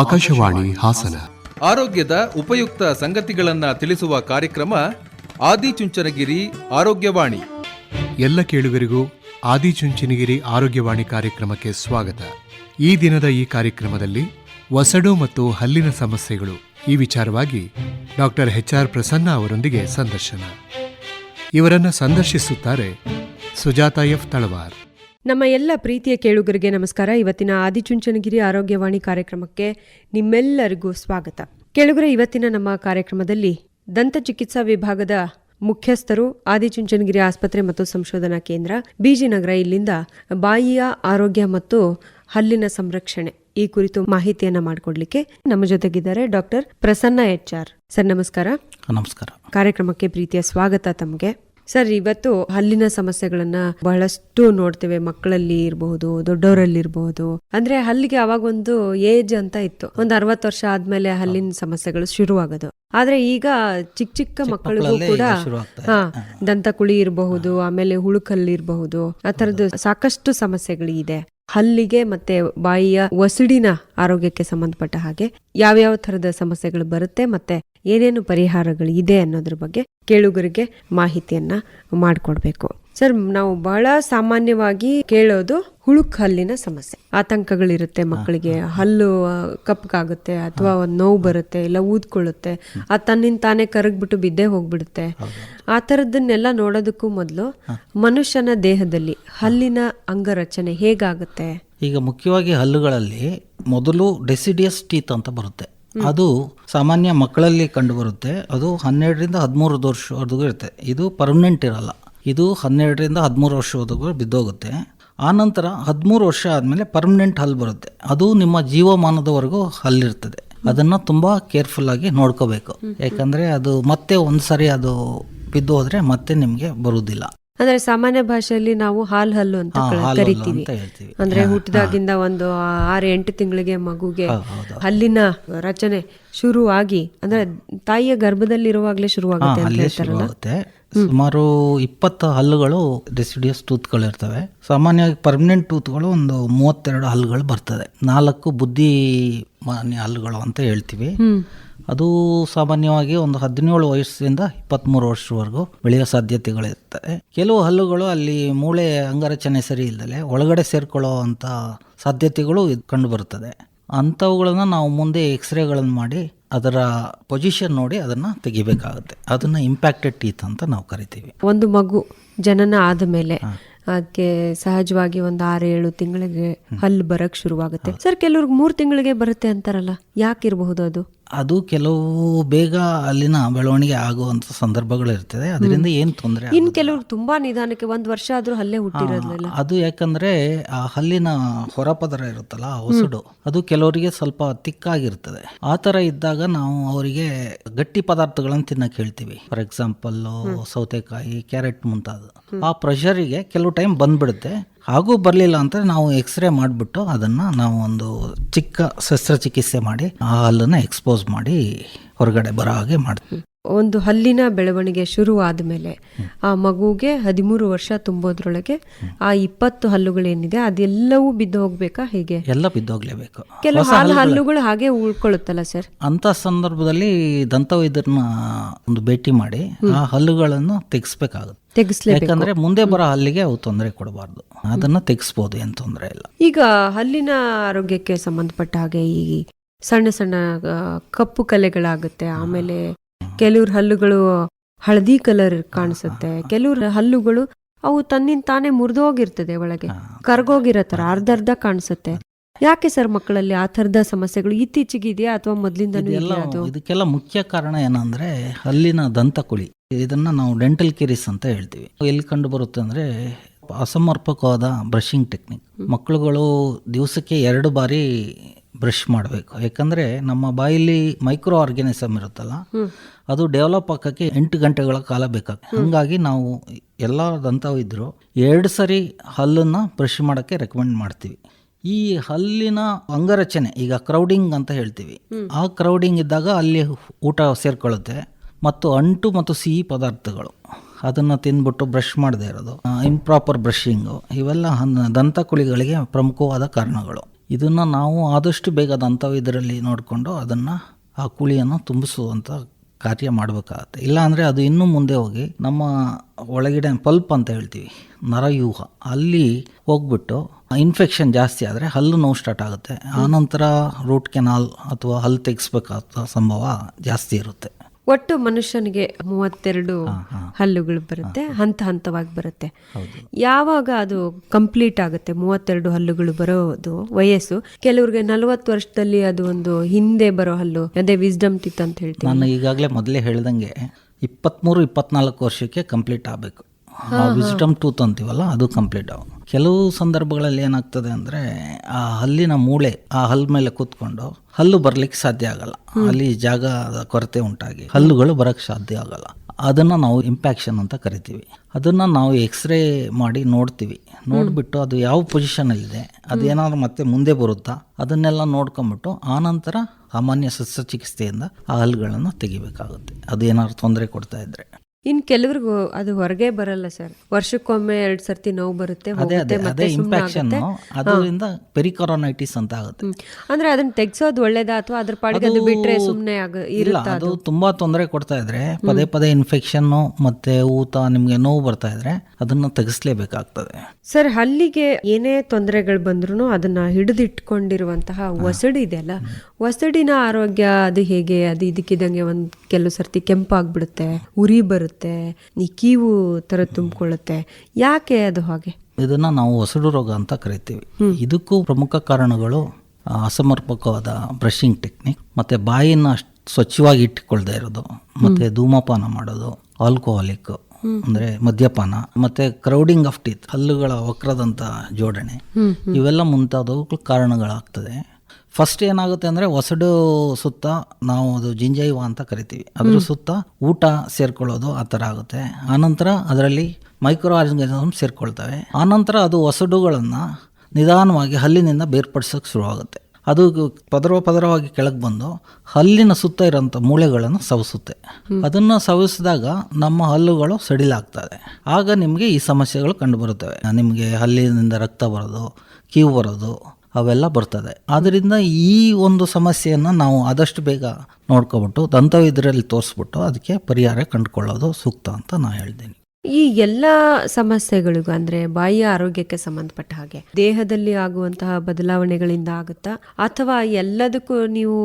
ಆಕಾಶವಾಣಿ ಹಾಸನ. ಆರೋಗ್ಯದ ಉಪಯುಕ್ತ ಸಂಗತಿಗಳನ್ನ ತಿಳಿಸುವ ಕಾರ್ಯಕ್ರಮ ಆದಿಚುಂಚನಗಿರಿ ಆರೋಗ್ಯವಾಣಿ. ಎಲ್ಲ ಕೇಳುಗರಿಗೂ ಆದಿಚುಂಚನಗಿರಿ ಆರೋಗ್ಯವಾಣಿ ಕಾರ್ಯಕ್ರಮಕ್ಕೆ ಸ್ವಾಗತ. ಈ ದಿನದ ಈ ಕಾರ್ಯಕ್ರಮದಲ್ಲಿ ಒಸಡು ಮತ್ತು ಹಲ್ಲಿನ ಸಮಸ್ಯೆಗಳು ಈ ವಿಚಾರವಾಗಿ ಡಾಕ್ಟರ್ ಎಚ್ ಆರ್ ಪ್ರಸನ್ನ ಅವರೊಂದಿಗೆ ಸಂದರ್ಶನ. ಇವರನ್ನು ಸಂದರ್ಶಿಸುತ್ತಾರೆ ಸುಜಾತ ಎಫ್ ತಳವಾರ್. ನಮ್ಮ ಎಲ್ಲ ಪ್ರೀತಿಯ ಕೇಳುಗರಿಗೆ ನಮಸ್ಕಾರ. ಇವತ್ತಿನ ಆದಿಚುಂಚನಗಿರಿ ಆರೋಗ್ಯವಾಣಿ ಕಾರ್ಯಕ್ರಮಕ್ಕೆ ನಿಮ್ಮೆಲ್ಲರಿಗೂ ಸ್ವಾಗತ. ಕೇಳುಗರೆ ಇವತ್ತಿನ ನಮ್ಮ ಕಾರ್ಯಕ್ರಮದಲ್ಲಿ ದಂತ ಚಿಕಿತ್ಸಾ ವಿಭಾಗದ ಮುಖ್ಯಸ್ಥರು ಆದಿಚುಂಚನಗಿರಿ ಆಸ್ಪತ್ರೆ ಮತ್ತು ಸಂಶೋಧನಾ ಕೇಂದ್ರ ಬಿಜಿನಗರ ಇಲ್ಲಿಂದ ಬಾಯಿಯ ಆರೋಗ್ಯ ಮತ್ತು ಹಲ್ಲಿನ ಸಂರಕ್ಷಣೆ ಈ ಕುರಿತು ಮಾಹಿತಿಯನ್ನ ಮಾಡಿಕೊಡ್ಲಿಕ್ಕೆ ನಮ್ಮ ಜೊತೆಗಿದ್ದಾರೆ doctor Prasanna H R. Sir ನಮಸ್ಕಾರ. ನಮಸ್ಕಾರ. ಕಾರ್ಯಕ್ರಮಕ್ಕೆ ಪ್ರೀತಿಯ ಸ್ವಾಗತ ತಮಗೆ. ಸರ್ ಇವತ್ತು ಹಲ್ಲಿನ ಸಮಸ್ಯೆಗಳನ್ನ ಬಹಳಷ್ಟು ನೋಡ್ತೇವೆ. ಮಕ್ಕಳಲ್ಲಿ ಇರಬಹುದು ದೊಡ್ಡವರಲ್ಲಿ ಇರಬಹುದು ಅಂದ್ರೆ ಹಲ್ಲಿಗೆ ಅವಾಗ ಒಂದು ಏಜ್ ಅಂತ ಇತ್ತು. ಒಂದ್ ಅರವತ್ತು ವರ್ಷ ಆದ್ಮೇಲೆ ಹಲ್ಲಿನ ಸಮಸ್ಯೆಗಳು ಶುರುವಾಗದು. ಆದ್ರೆ ಈಗ ಚಿಕ್ಕ ಚಿಕ್ಕ ಮಕ್ಕಳಿಗೂ ಕೂಡ ಹ ದಂತಕುಳಿ ಇರಬಹುದು ಆಮೇಲೆ ಹುಳುಕಲ್ಲಿ ಇರಬಹುದು ಆ ತರದ್ದು ಸಾಕಷ್ಟು ಸಮಸ್ಯೆಗಳಿದೆ ಹಲ್ಲಿಗೆ ಮತ್ತೆ ಬಾಯಿಯ ಒಸಡಿನ ಆರೋಗ್ಯಕ್ಕೆ ಸಂಬಂಧಪಟ್ಟ ಹಾಗೆ ಯಾವ್ಯಾವ ತರದ ಸಮಸ್ಯೆಗಳು ಬರುತ್ತೆ ಮತ್ತೆ ಏನೇನು ಪರಿಹಾರಗಳು ಇದೆ ಅನ್ನೋದ್ರ ಬಗ್ಗೆ ಕೇಳುಗರಿಗೆ ಮಾಹಿತಿಯನ್ನ ಮಾಡಿಕೊಡ್ಬೇಕು. ಸರ್ ನಾವು ಬಹಳ ಸಾಮಾನ್ಯವಾಗಿ ಕೇಳೋದು ಹುಳುಕ್ ಹಲ್ಲಿನ ಸಮಸ್ಯೆ. ಆತಂಕಗಳಿರುತ್ತೆ ಮಕ್ಕಳಿಗೆ. ಹಲ್ಲು ಕಪ್ಪಗಾಗುತ್ತೆ ಅಥವಾ ಒಂದು ನೋವು ಬರುತ್ತೆ ಇಲ್ಲ ಊದ್ಕೊಳ್ಳುತ್ತೆ. ಆ ತನ್ನಿಂದ ತಾನೇ ಕರಗ್ಬಿಟ್ಟು ಬಿದ್ದೇ ಹೋಗ್ಬಿಡುತ್ತೆ. ಆ ಥರದ್ದನ್ನೆಲ್ಲ ನೋಡೋದಕ್ಕೂ ಮೊದಲು ಮನುಷ್ಯನ ದೇಹದಲ್ಲಿ ಹಲ್ಲಿನ ಅಂಗರಚನೆ ಹೇಗಾಗುತ್ತೆ? ಈಗ ಮುಖ್ಯವಾಗಿ ಹಲ್ಲುಗಳಲ್ಲಿ ಮೊದಲು ಡೆಸಿಡಿಯಸ್ ಟೀತ್ ಅಂತ ಬರುತ್ತೆ. ಅದು ಸಾಮಾನ್ಯ ಮಕ್ಕಳಲ್ಲಿ ಕಂಡುಬರುತ್ತೆ. ಅದು ಹನ್ನೆರಡರಿಂದ ಹದಿಮೂರು ವರ್ಷವರೆಗೂ ಇರುತ್ತೆ. ಇದು ಪರ್ಮನೆಂಟ್ ಇರಲ್ಲ. ಇದು ಹನ್ನೆರಡರಿಂದ ಹದಿಮೂರು ವರ್ಷವರೆಗೂ ಬಿದ್ದೋಗುತ್ತೆ. ಆನಂತರ ಹದಿಮೂರು ವರ್ಷ ಆದಮೇಲೆ ಪರ್ಮನೆಂಟ್ ಹಲ್ಲು ಬರುತ್ತೆ. ಅದು ನಿಮ್ಮ ಜೀವಮಾನದವರೆಗೂ ಹಲ್ಲಿರ್ತದೆ. ಅದನ್ನು ತುಂಬ ಕೇರ್ಫುಲ್ ಆಗಿ ನೋಡ್ಕೋಬೇಕು. ಯಾಕಂದರೆ ಅದು ಮತ್ತೆ ಒಂದು ಸರಿ ಅದು ಬಿದ್ದು ಹೋದರೆ ಮತ್ತೆ ನಿಮಗೆ ಬರುವುದಿಲ್ಲ. ಅಂದ್ರೆ ಸಾಮಾನ್ಯ ಭಾಷೆಯಲ್ಲಿ ನಾವು ಹಾಲ್ ಹಲ್ಲು ಅಂತ ಕರಿತೀವಿ. ಅಂದ್ರೆ ಹುಟ್ಟಿದಾಗಿಂದ ಒಂದು ಆರು ಎಂಟು ತಿಂಗಳಿಗೆ ಮಗುಗೆ. ಹಲ್ಲಿನ ರಚನೆ ಶುರುವಾಗಿ ಅಂದ್ರೆ ತಾಯಿಯ ಗರ್ಭದಲ್ಲಿರುವಾಗ್ಲೇ ಶುರುವಾಗುತ್ತೆ ಅಂತ ಹೇಳ್ತಾರಲ್ಲ? ಸುಮಾರು ಇಪ್ಪತ್ತು ಹಲ್ಲುಗಳು ಡೆಸಿಡಿಯಸ್ ಟೂತ್ಗಳು ಇರ್ತವೆ. ಸಾಮಾನ್ಯವಾಗಿ ಪರ್ಮನೆಂಟ್ ಟೂತ್ಗಳು ಒಂದು ಮೂವತ್ತೆರಡು ಹಲ್ಲುಗಳು ಬರ್ತದೆ. ನಾಲ್ಕು ಬುದ್ಧಿ ಮಾನ್ಯ ಹಲ್ಲುಗಳು ಅಂತ ಹೇಳ್ತೀವಿ. ಅದು ಸಾಮಾನ್ಯವಾಗಿ ಒಂದು ಹದಿನೇಳು ವಯಸ್ಸಿಂದ ಇಪ್ಪತ್ತ್ಮೂರು ವರ್ಷವರೆಗೂ ಬೆಳೆಯೋ ಸಾಧ್ಯತೆಗಳಿರ್ತವೆ ಕೆಲವು ಹಲ್ಲುಗಳು ಅಲ್ಲಿ ಮೂಳೆ ಅಂಗರಚನೆ ಸರಿ ಇಲ್ಲದೆ ಒಳಗಡೆ ಸೇರ್ಕೊಳ್ಳೋ ಅಂಥ ಸಾಧ್ಯತೆಗಳು ಕಂಡು ಬರ್ತದೆ. ಅಂಥವುಗಳನ್ನು ನಾವು ಮುಂದೆ ಎಕ್ಸ್ರೇಗಳನ್ನು ಮಾಡಿ ಅದರ ಪೊಸಿಷನ್ ನೋಡಿ ಅದನ್ನು ತೆಗಿಬೇಕಾಗುತ್ತೆ. ಅದನ್ನು ಇಂಪ್ಯಾಕ್ಟೆಡ್ ಟೀತ್ ಅಂತ ನಾವು ಕರಿತೀವಿ. ಒಂದು ಮಗು ಜನನ ಆದ ಮೇಲೆ ಅದಕ್ಕೆ ಸಹಜವಾಗಿ ಒಂದು ಆರು ಏಳು ತಿಂಗಳಿಗೆ ಹಲ್ಲು ಬರಕ್ ಶುರುವಾಗುತ್ತೆ. ಸರ್ ಕೆಲವ್ರಿಗೆ ಮೂರು ತಿಂಗಳಿಗೆ ಬರುತ್ತೆ ಅಂತಾರಲ್ಲ ಯಾಕಿರಬಹುದು ಅದು? ಅದು ಕೆಲವು ಬೇಗ ಅಲ್ಲಿನ ಬೆಳವಣಿಗೆ ಆಗುವಂಥ ಸಂದರ್ಭಗಳು ಇರ್ತದೆ ಅದರಿಂದ ಏನು ತೊಂದರೆ ಇನ್ ಕೆಲವ್ರು ತುಂಬಾ ನಿಧಾನಕ್ಕೆ ಒಂದ್ ವರ್ಷ ಆದ್ರೂ ಹಲ್ಲೆ ಹುಟ್ಟಿರೋದಿಲ್ಲ ಅದು ಯಾಕಂದ್ರೆ ಆ ಹಲ್ಲಿನ ಹೊರಪದರ ಇರುತ್ತಲ್ಲ ಆ ಹೊಸಡು ಅದು ಕೆಲವರಿಗೆ ಸ್ವಲ್ಪ ತಿಕ್ಕಾಗಿರ್ತದೆ. ಆ ಥರ ಇದ್ದಾಗ ನಾವು ಅವರಿಗೆ ಗಟ್ಟಿ ಪದಾರ್ಥಗಳನ್ನು ತಿನ್ನಕ್ಕೆ ಹೇಳ್ತೀವಿ. ಫಾರ್ ಎಕ್ಸಾಂಪಲ್ ಸೌತೆಕಾಯಿ ಕ್ಯಾರೆಟ್ ಮುಂತಾದ. ಆ ಪ್ರೆಷರಿಗೆ ಕೆಲವು ಟೈಮ್ ಬಂದ್ಬಿಡುತ್ತೆ. ಹಾಗೂ ಬರಲಿಲ್ಲ ಅಂತ ನಾವು ಎಕ್ಸ್ರೇ ಮಾಡಿಬಿಟ್ಟು ಅದನ್ನು ನಾವು ಒಂದು ಚಿಕ್ಕ ಶಸ್ತ್ರಚಿಕಿತ್ಸೆ ಮಾಡಿ ಆ ಹಲ್ಲನ್ನು ಎಕ್ಸ್ಪೋಸ್ ಮಾಡಿ ಹೊರಗಡೆ ಬರೋ ಹಾಗೆ ಮಾಡ್ತೀವಿ. ಒಂದು ಹಲ್ಲಿನ ಬೆಳವಣಿಗೆ ಶುರುವಾದ ಮೇಲೆ ಆ ಮಗುಗೆ ಹದಿಮೂರು ವರ್ಷ ತುಂಬೋದ್ರೊಳಗೆ ಆ ಇಪ್ಪತ್ತು ಹಲ್ಲುಗಳೇನಿದೆ ಅದೆಲ್ಲವೂ ಬಿದ್ದು ಹೋಗ್ಬೇಕಾ ಹೇಗೆ? ಎಲ್ಲ ಬಿದ್ದೋಗ್ಲೇಬೇಕು ಕೆಲವು ಹಾಲು ಹಲ್ಲುಗಳು ಹಾಗೆ ಉಳ್ಕೊಳ್ಳುತ್ತಲ್ಲ ಸರ್ ಅಂತ ಸಂದರ್ಭದಲ್ಲಿ ದಂತವೈದ್ಯರನ್ನ ಒಂದು ಭೇಟಿ ಮಾಡಿ ಆ ಹಲ್ಲುಗಳನ್ನು ತೆಗಿಸ್ಬೇಕಾಗುತ್ತೆ. ಯಾಕಂದ್ರೆ ಮುಂದೆ ಬರೋ ಹಲ್ಲಿಗೆ ಅವು ತೊಂದರೆ ಕೊಡಬಾರ್ದು. ಅದನ್ನ ತೆಗೆಸ್ಬೋದು ಏನು ತೊಂದರೆ ಇಲ್ಲ. ಈಗ ಹಲ್ಲಿನ ಆರೋಗ್ಯಕ್ಕೆ ಸಂಬಂಧಪಟ್ಟ ಹಾಗೆ ಈ ಸಣ್ಣ ಸಣ್ಣ ಕಪ್ಪು ಕಲೆಗಳಾಗುತ್ತೆ ಆಮೇಲೆ ಕೆಲವ್ರ ಹಲ್ಲುಗಳು ಹಳದಿ ಕಲರ್ ಕಾಣಿಸುತ್ತೆ. ಕೆಲವ್ರ ಹಲ್ಲುಗಳು ಅವು ತನ್ನಿಂದ ತಾನೇ ಮುರಿದೋಗಿರ್ತದೆ ಒಳಗೆ. ಕರ್ಗೋಗಿರೋ ತರ ಅರ್ಧ ಅರ್ಧ ಕಾಣಿಸುತ್ತೆ. ಯಾಕೆ ಸರ್ ಮಕ್ಕಳಲ್ಲಿ ಆ ಥರದ ಸಮಸ್ಯೆಗಳು ಇತ್ತೀಚೆಗೆ ಇದೆಯಾ ಅಥವಾ ಮೊದಲಿಂದನೂ ಇದೆಯಾ ಅದು? ಇದಕ್ಕೆಲ್ಲ ಮುಖ್ಯ ಕಾರಣ ಏನಂದ್ರೆ ಹಲ್ಲಿನ ದಂತಕುಳಿ ಇದನ್ನ ನಾವು ಡೆಂಟಲ್ ಕೇರಿಸ್ ಅಂತ ಹೇಳ್ತೀವಿ. ಎಲ್ಲಿ ಕಂಡು ಬರುತ್ತೆ ಅಂದ್ರೆ ಅಸಮರ್ಪಕವಾದ ಬ್ರಷಿಂಗ್ ಟೆಕ್ನಿಕ್ ಮಕ್ಕಳುಗಳು ದಿವಸಕ್ಕೆ ಎರಡು ಬಾರಿ ಬ್ರಷ್ ಮಾಡಬೇಕು. ಯಾಕಂದ್ರೆ ನಮ್ಮ ಬಾಯಲ್ಲಿ ಮೈಕ್ರೋ ಆರ್ಗ್ಯಾನಿಸಮ್ ಇರುತ್ತಲ್ಲ ಅದು ಡೆವಲಪ್ ಆಗೋಕ್ಕೆ ಎಂಟು ಗಂಟೆಗಳ ಕಾಲ ಬೇಕಾಗುತ್ತೆ. ಹಂಗಾಗಿ ನಾವು ಎಲ್ಲ ದಂತವಿದ್ರು ಎರಡು ಸರಿ ಹಲ್ಲನ್ನು ಬ್ರಷ್ ಮಾಡೋಕ್ಕೆ ರೆಕಮೆಂಡ್ ಮಾಡ್ತೀವಿ. ಈ ಹಲ್ಲಿನ ಅಂಗರಚನೆ ಈಗ ಕ್ರೌಡಿಂಗ್ ಅಂತ ಹೇಳ್ತೀವಿ. ಆ ಕ್ರೌಡಿಂಗ್ ಇದ್ದಾಗ ಅಲ್ಲಿ ಊಟ ಸೇರ್ಕೊಳ್ಳುತ್ತೆ. ಮತ್ತು ಅಂಟು ಮತ್ತು ಸಿಹಿ ಪದಾರ್ಥಗಳು ಅದನ್ನು ತಿಂದ್ಬಿಟ್ಟು ಬ್ರಷ್ ಮಾಡದೇ ಇರೋದು ಇಂಪ್ರಾಪರ್ ಬ್ರಷಿಂಗು ಇವೆಲ್ಲ ದಂತ ಕುಳಿಗಳಿಗೆ ಪ್ರಮುಖವಾದ ಕಾರಣಗಳು. ಇದನ್ನು ನಾವು ಆದಷ್ಟು ಬೇಗ ದಂತವೈದ್ಯರಲ್ಲಿ ನೋಡಿಕೊಂಡು ಅದನ್ನು ಆ ಕುಳಿಯನ್ನು ತುಂಬಿಸುವಂಥ ಕಾರ್ಯ ಮಾಡಬೇಕಾಗತ್ತೆ. ಇಲ್ಲಾಂದರೆ ಅದು ಇನ್ನೂ ಮುಂದೆ ಹೋಗಿ ನಮ್ಮ ಒಳಗಡೆ ಪಲ್ಪ್ ಅಂತ ಹೇಳ್ತೀವಿ, ನರವ್ಯೂಹ. ಅಲ್ಲಿ ಹೋಗ್ಬಿಟ್ಟು ಇನ್ಫೆಕ್ಷನ್ ಜಾಸ್ತಿ ಆದರೆ ಹಲ್ಲು ನೋವು ಸ್ಟಾರ್ಟ್ ಆಗುತ್ತೆ. ಆನಂತರ ರೂಟ್ ಕೆನಾಲ್ ಅಥವಾ ಹಲ್ಲು ತೆಗೆಸ್ಬೇಕಾದ ಸಂಭವ ಜಾಸ್ತಿ ಇರುತ್ತೆ. ಒಟ್ಟು ಮನುಷ್ಯನಿಗೆ ಮೂವತ್ತೆರಡು ಹಲ್ಲುಗಳು ಬರುತ್ತೆ ಹಂತ ಹಂತವಾಗಿ ಬರುತ್ತೆ. ಯಾವಾಗ ಅದು ಕಂಪ್ಲೀಟ್ ಆಗುತ್ತೆ ಮೂವತ್ತೆರಡು ಹಲ್ಲುಗಳು ಬರೋದು ವಯಸ್ಸು ಕೆಲವ್ರಿಗೆ ನಲವತ್ತು ವರ್ಷದಲ್ಲಿ ಅದು ಒಂದು ಹಿಂದೆ ಬರೋ ಹಲ್ಲು ಅದೇ ವಿಸ್ಡಮ್ ಟಿತ್ ಅಂತ ಹೇಳ್ತೀವಿ. ನಾನು ಈಗಾಗಲೇ ಮೊದಲೇ ಹೇಳ್ದಂಗೆ ಇಪ್ಪತ್ತ್ಮೂರು ಇಪ್ಪತ್ನಾಲ್ಕು ವರ್ಷಕ್ಕೆ ಕಂಪ್ಲೀಟ್ ಆಗಬೇಕು. ವಿಸ್ಡಮ್ ಟೂತ್ ಅಂತೀವಲ್ಲ ಅದು ಕಂಪ್ಲೀಟ್ ಆಗ ಕೆಲವು ಸಂದರ್ಭಗಳಲ್ಲಿ ಏನಾಗ್ತದೆ ಅಂದರೆ ಆ ಹಲ್ಲಿನ ಮೂಳೆ ಆ ಹಲ್ಲು ಮೇಲೆ ಕೂತ್ಕೊಂಡು ಹಲ್ಲು ಬರಲಿಕ್ಕೆ ಸಾಧ್ಯ ಆಗಲ್ಲ. ಅಲ್ಲಿ ಜಾಗದ ಕೊರತೆ ಉಂಟಾಗಿ ಹಲ್ಲುಗಳು ಬರೋಕ್ಕೆ ಸಾಧ್ಯ ಆಗಲ್ಲ. ಅದನ್ನು ನಾವು ಇಂಪ್ಯಾಕ್ಷನ್ ಅಂತ ಕರಿತೀವಿ. ಅದನ್ನು ನಾವು ಎಕ್ಸ್ರೇ ಮಾಡಿ ನೋಡ್ತೀವಿ. ನೋಡಿಬಿಟ್ಟು ಅದು ಯಾವ ಪೊಸಿಷನಲ್ಲಿದೆ ಅದೇನಾದ್ರೂ ಮತ್ತೆ ಮುಂದೆ ಬರುತ್ತಾ ಅದನ್ನೆಲ್ಲ ನೋಡ್ಕೊಂಬಿಟ್ಟು ಆನಂತರ ಸಾಮಾನ್ಯ ಶಸ್ತ್ರಚಿಕಿತ್ಸೆಯಿಂದ ಆ ಹಲ್ಲುಗಳನ್ನು ತೆಗಿಬೇಕಾಗುತ್ತೆ. ಅದು ಏನಾದ್ರು ತೊಂದರೆ ಕೊಡ್ತಾ ಇದ್ರೆ. ಇನ್ ಕೆಲವ್ರಿಗೂ ಅದು ಹೊರಗೆ ಬರಲ್ಲ ಸರ್. ವರ್ಷಕ್ಕೊಮ್ಮೆ ಎರಡ್ ಸರ್ತಿ ನೋವು ಬರುತ್ತೆ ಅದೇ ಅದೇ ಹೋಗುತ್ತೆ, ಅದೇ ಮತ್ತೆ ಸುಮ್ನೆ ಇಂಪ್ಯಾಕ್ಷನ್ ಆಗುತ್ತೆ. ಅದರಿಂದ ಪೆರಿಕೊರೋನೈಟಿಸ್ ಅಂತ ಆಗುತ್ತೆ. ಅಂದ್ರೆ ಅದನ್ನ ತೆಗ್ಸೋದು ಒಳ್ಳೇದಾ ಅಥವಾ ಅದ್ರ ಪಾಡಿಗೆ ಅದು ಬಿಟ್ರೆ ಸುಮ್ನೆ ಆಗ ಇಲ್ಲ ಇರುತ್ತಾ ಅದು ತುಂಬಾ ತೊಂದರೆ ಕೊಡ್ತಾ ಇದ್ರೆ ಪದೇ ಪದೇ ಇನ್ಫೆಕ್ಷನ್ ಮತ್ತೆ ಊತ ನಿಮ್ಗೆ ನೋವು ಬರ್ತಾ ಇದ್ರೆ ಅದನ್ನ ತೆಗಿಸ್ಲೇಬೇಕಾಗ್ತದೆ. ಸರ್ ಹಲ್ಲಿಗೆ ಏನೇ ತೊಂದರೆಗಳು ಬಂದ್ರೂ ಅದನ್ನ ಹಿಡಿದಿಟ್ಕೊಂಡಿರುವಂತಹ ಒಸಡು ಇದೆಯಲ್ಲ ಒಸಡಿನ ಆರೋಗ್ಯ ಅದು ಹೇಗೆ? ಅದು ಇದಕ್ಕಿದಂಗೆ ಒಂದ್ ಕೆಲವು ಸರ್ತಿ ಕೆಂಪಾಗ್ಬಿಡುತ್ತೆ ಉರಿ ಬರುತ್ತೆ. ಈ ಕೀವು ತರ ತುಂಬಿಕೊಳ್ಳುತ್ತೆ. ಯಾಕೆ ಅದು ಹಾಗೆ? ಇದನ್ನ ನಾವು ಹೊಸಡು ರೋಗ ಅಂತ ಕರಿತೀವಿ. ಇದಕ್ಕೂ ಪ್ರಮುಖ ಕಾರಣಗಳು ಅಸಮರ್ಪಕವಾದ ಬ್ರಷಿಂಗ್ ಟೆಕ್ನಿಕ್ ಮತ್ತೆ ಬಾಯಿನ ಅಷ್ಟ್ ಸ್ವಚ್ಛವಾಗಿ ಇಟ್ಟುಕೊಳ್ದೇ ಇರೋದು ಮತ್ತೆ ಧೂಮಪಾನ ಮಾಡೋದು ಆಲ್ಕೋಹಾಲಿಕ್ ಅಂದ್ರೆ ಮದ್ಯಪಾನ ಮತ್ತೆ ಕ್ರೌಡಿಂಗ್ ಆಫ್ ಟೀತ್ ಹಲ್ಲುಗಳ ವಕ್ರದಂತ ಜೋಡಣೆ ಇವೆಲ್ಲ ಮುಂತಾದವು ಕಾರಣಗಳಾಗ್ತದೆ. ಫಸ್ಟ್ ಏನಾಗುತ್ತೆ ಅಂದರೆ ಹೊಸಡು ಸುತ್ತ ನಾವು ಅದು ಜಿಂಜೈವ ಅಂತ ಕರಿತೀವಿ. ಅದ್ರ ಸುತ್ತ ಊಟ ಸೇರ್ಕೊಳ್ಳೋದು ಆ ಥರ ಆಗುತ್ತೆ. ಆನಂತರ ಅದರಲ್ಲಿ ಮೈಕ್ರೋ ಆರ್ಗನಿಸಮ್ ಸೇರ್ಕೊಳ್ತವೆ. ಆನಂತರ ಅದು ಹೊಸಡುಗಳನ್ನು ನಿಧಾನವಾಗಿ ಹಲ್ಲಿನಿಂದ ಬೇರ್ಪಡಿಸೋಕೆ ಶುರುವಾಗುತ್ತೆ. ಅದು ಪದರ ಪದರವಾಗಿ ಕೆಳಗೆ ಬಂದು ಹಲ್ಲಿನ ಸುತ್ತ ಇರೋಂಥ ಮೂಳೆಗಳನ್ನು ಸವಿಸುತ್ತೆ. ಅದನ್ನು ಸವಿಸಿದಾಗ ನಮ್ಮ ಹಲ್ಲುಗಳು ಸಡಿಲಾಗ್ತದೆ ಆಗ ನಿಮಗೆ ಈ ಸಮಸ್ಯೆಗಳು ಕಂಡುಬರುತ್ತವೆ. ನಿಮಗೆ ಹಲ್ಲಿನಿಂದ ರಕ್ತ ಬರೋದು ಕೀವು ಬರೋದು ಅವೆಲ್ಲ ಬರ್ತದೆ. ಆದ್ದರಿಂದ ಈ ಒಂದು ಸಮಸ್ಯೆಯನ್ನು ನಾವು ಆದಷ್ಟು ಬೇಗ ನೋಡ್ಕೊಬಿಟ್ಟು ದಂತವೈದ್ಯರಲ್ಲಿ ತೋರಿಸ್ಬಿಟ್ಟು ಅದಕ್ಕೆ ಪರಿಹಾರ ಕಂಡುಕೊಳ್ಳೋದು ಸೂಕ್ತ ಅಂತ ನಾನು ಹೇಳ್ತೀನಿ. ಈ ಎಲ್ಲ ಸಮಸ್ಯೆಗಳಿಗೂ ಅಂದ್ರೆ ಬಾಯಿಯ ಆರೋಗ್ಯಕ್ಕೆ ಸಂಬಂಧಪಟ್ಟ ಹಾಗೆ ದೇಹದಲ್ಲಿ ಆಗುವಂತಹ ಬದಲಾವಣೆಗಳಿಂದ ಆಗುತ್ತಾ? ಅಥವಾ ಎಲ್ಲದಕ್ಕೂ ನೀವು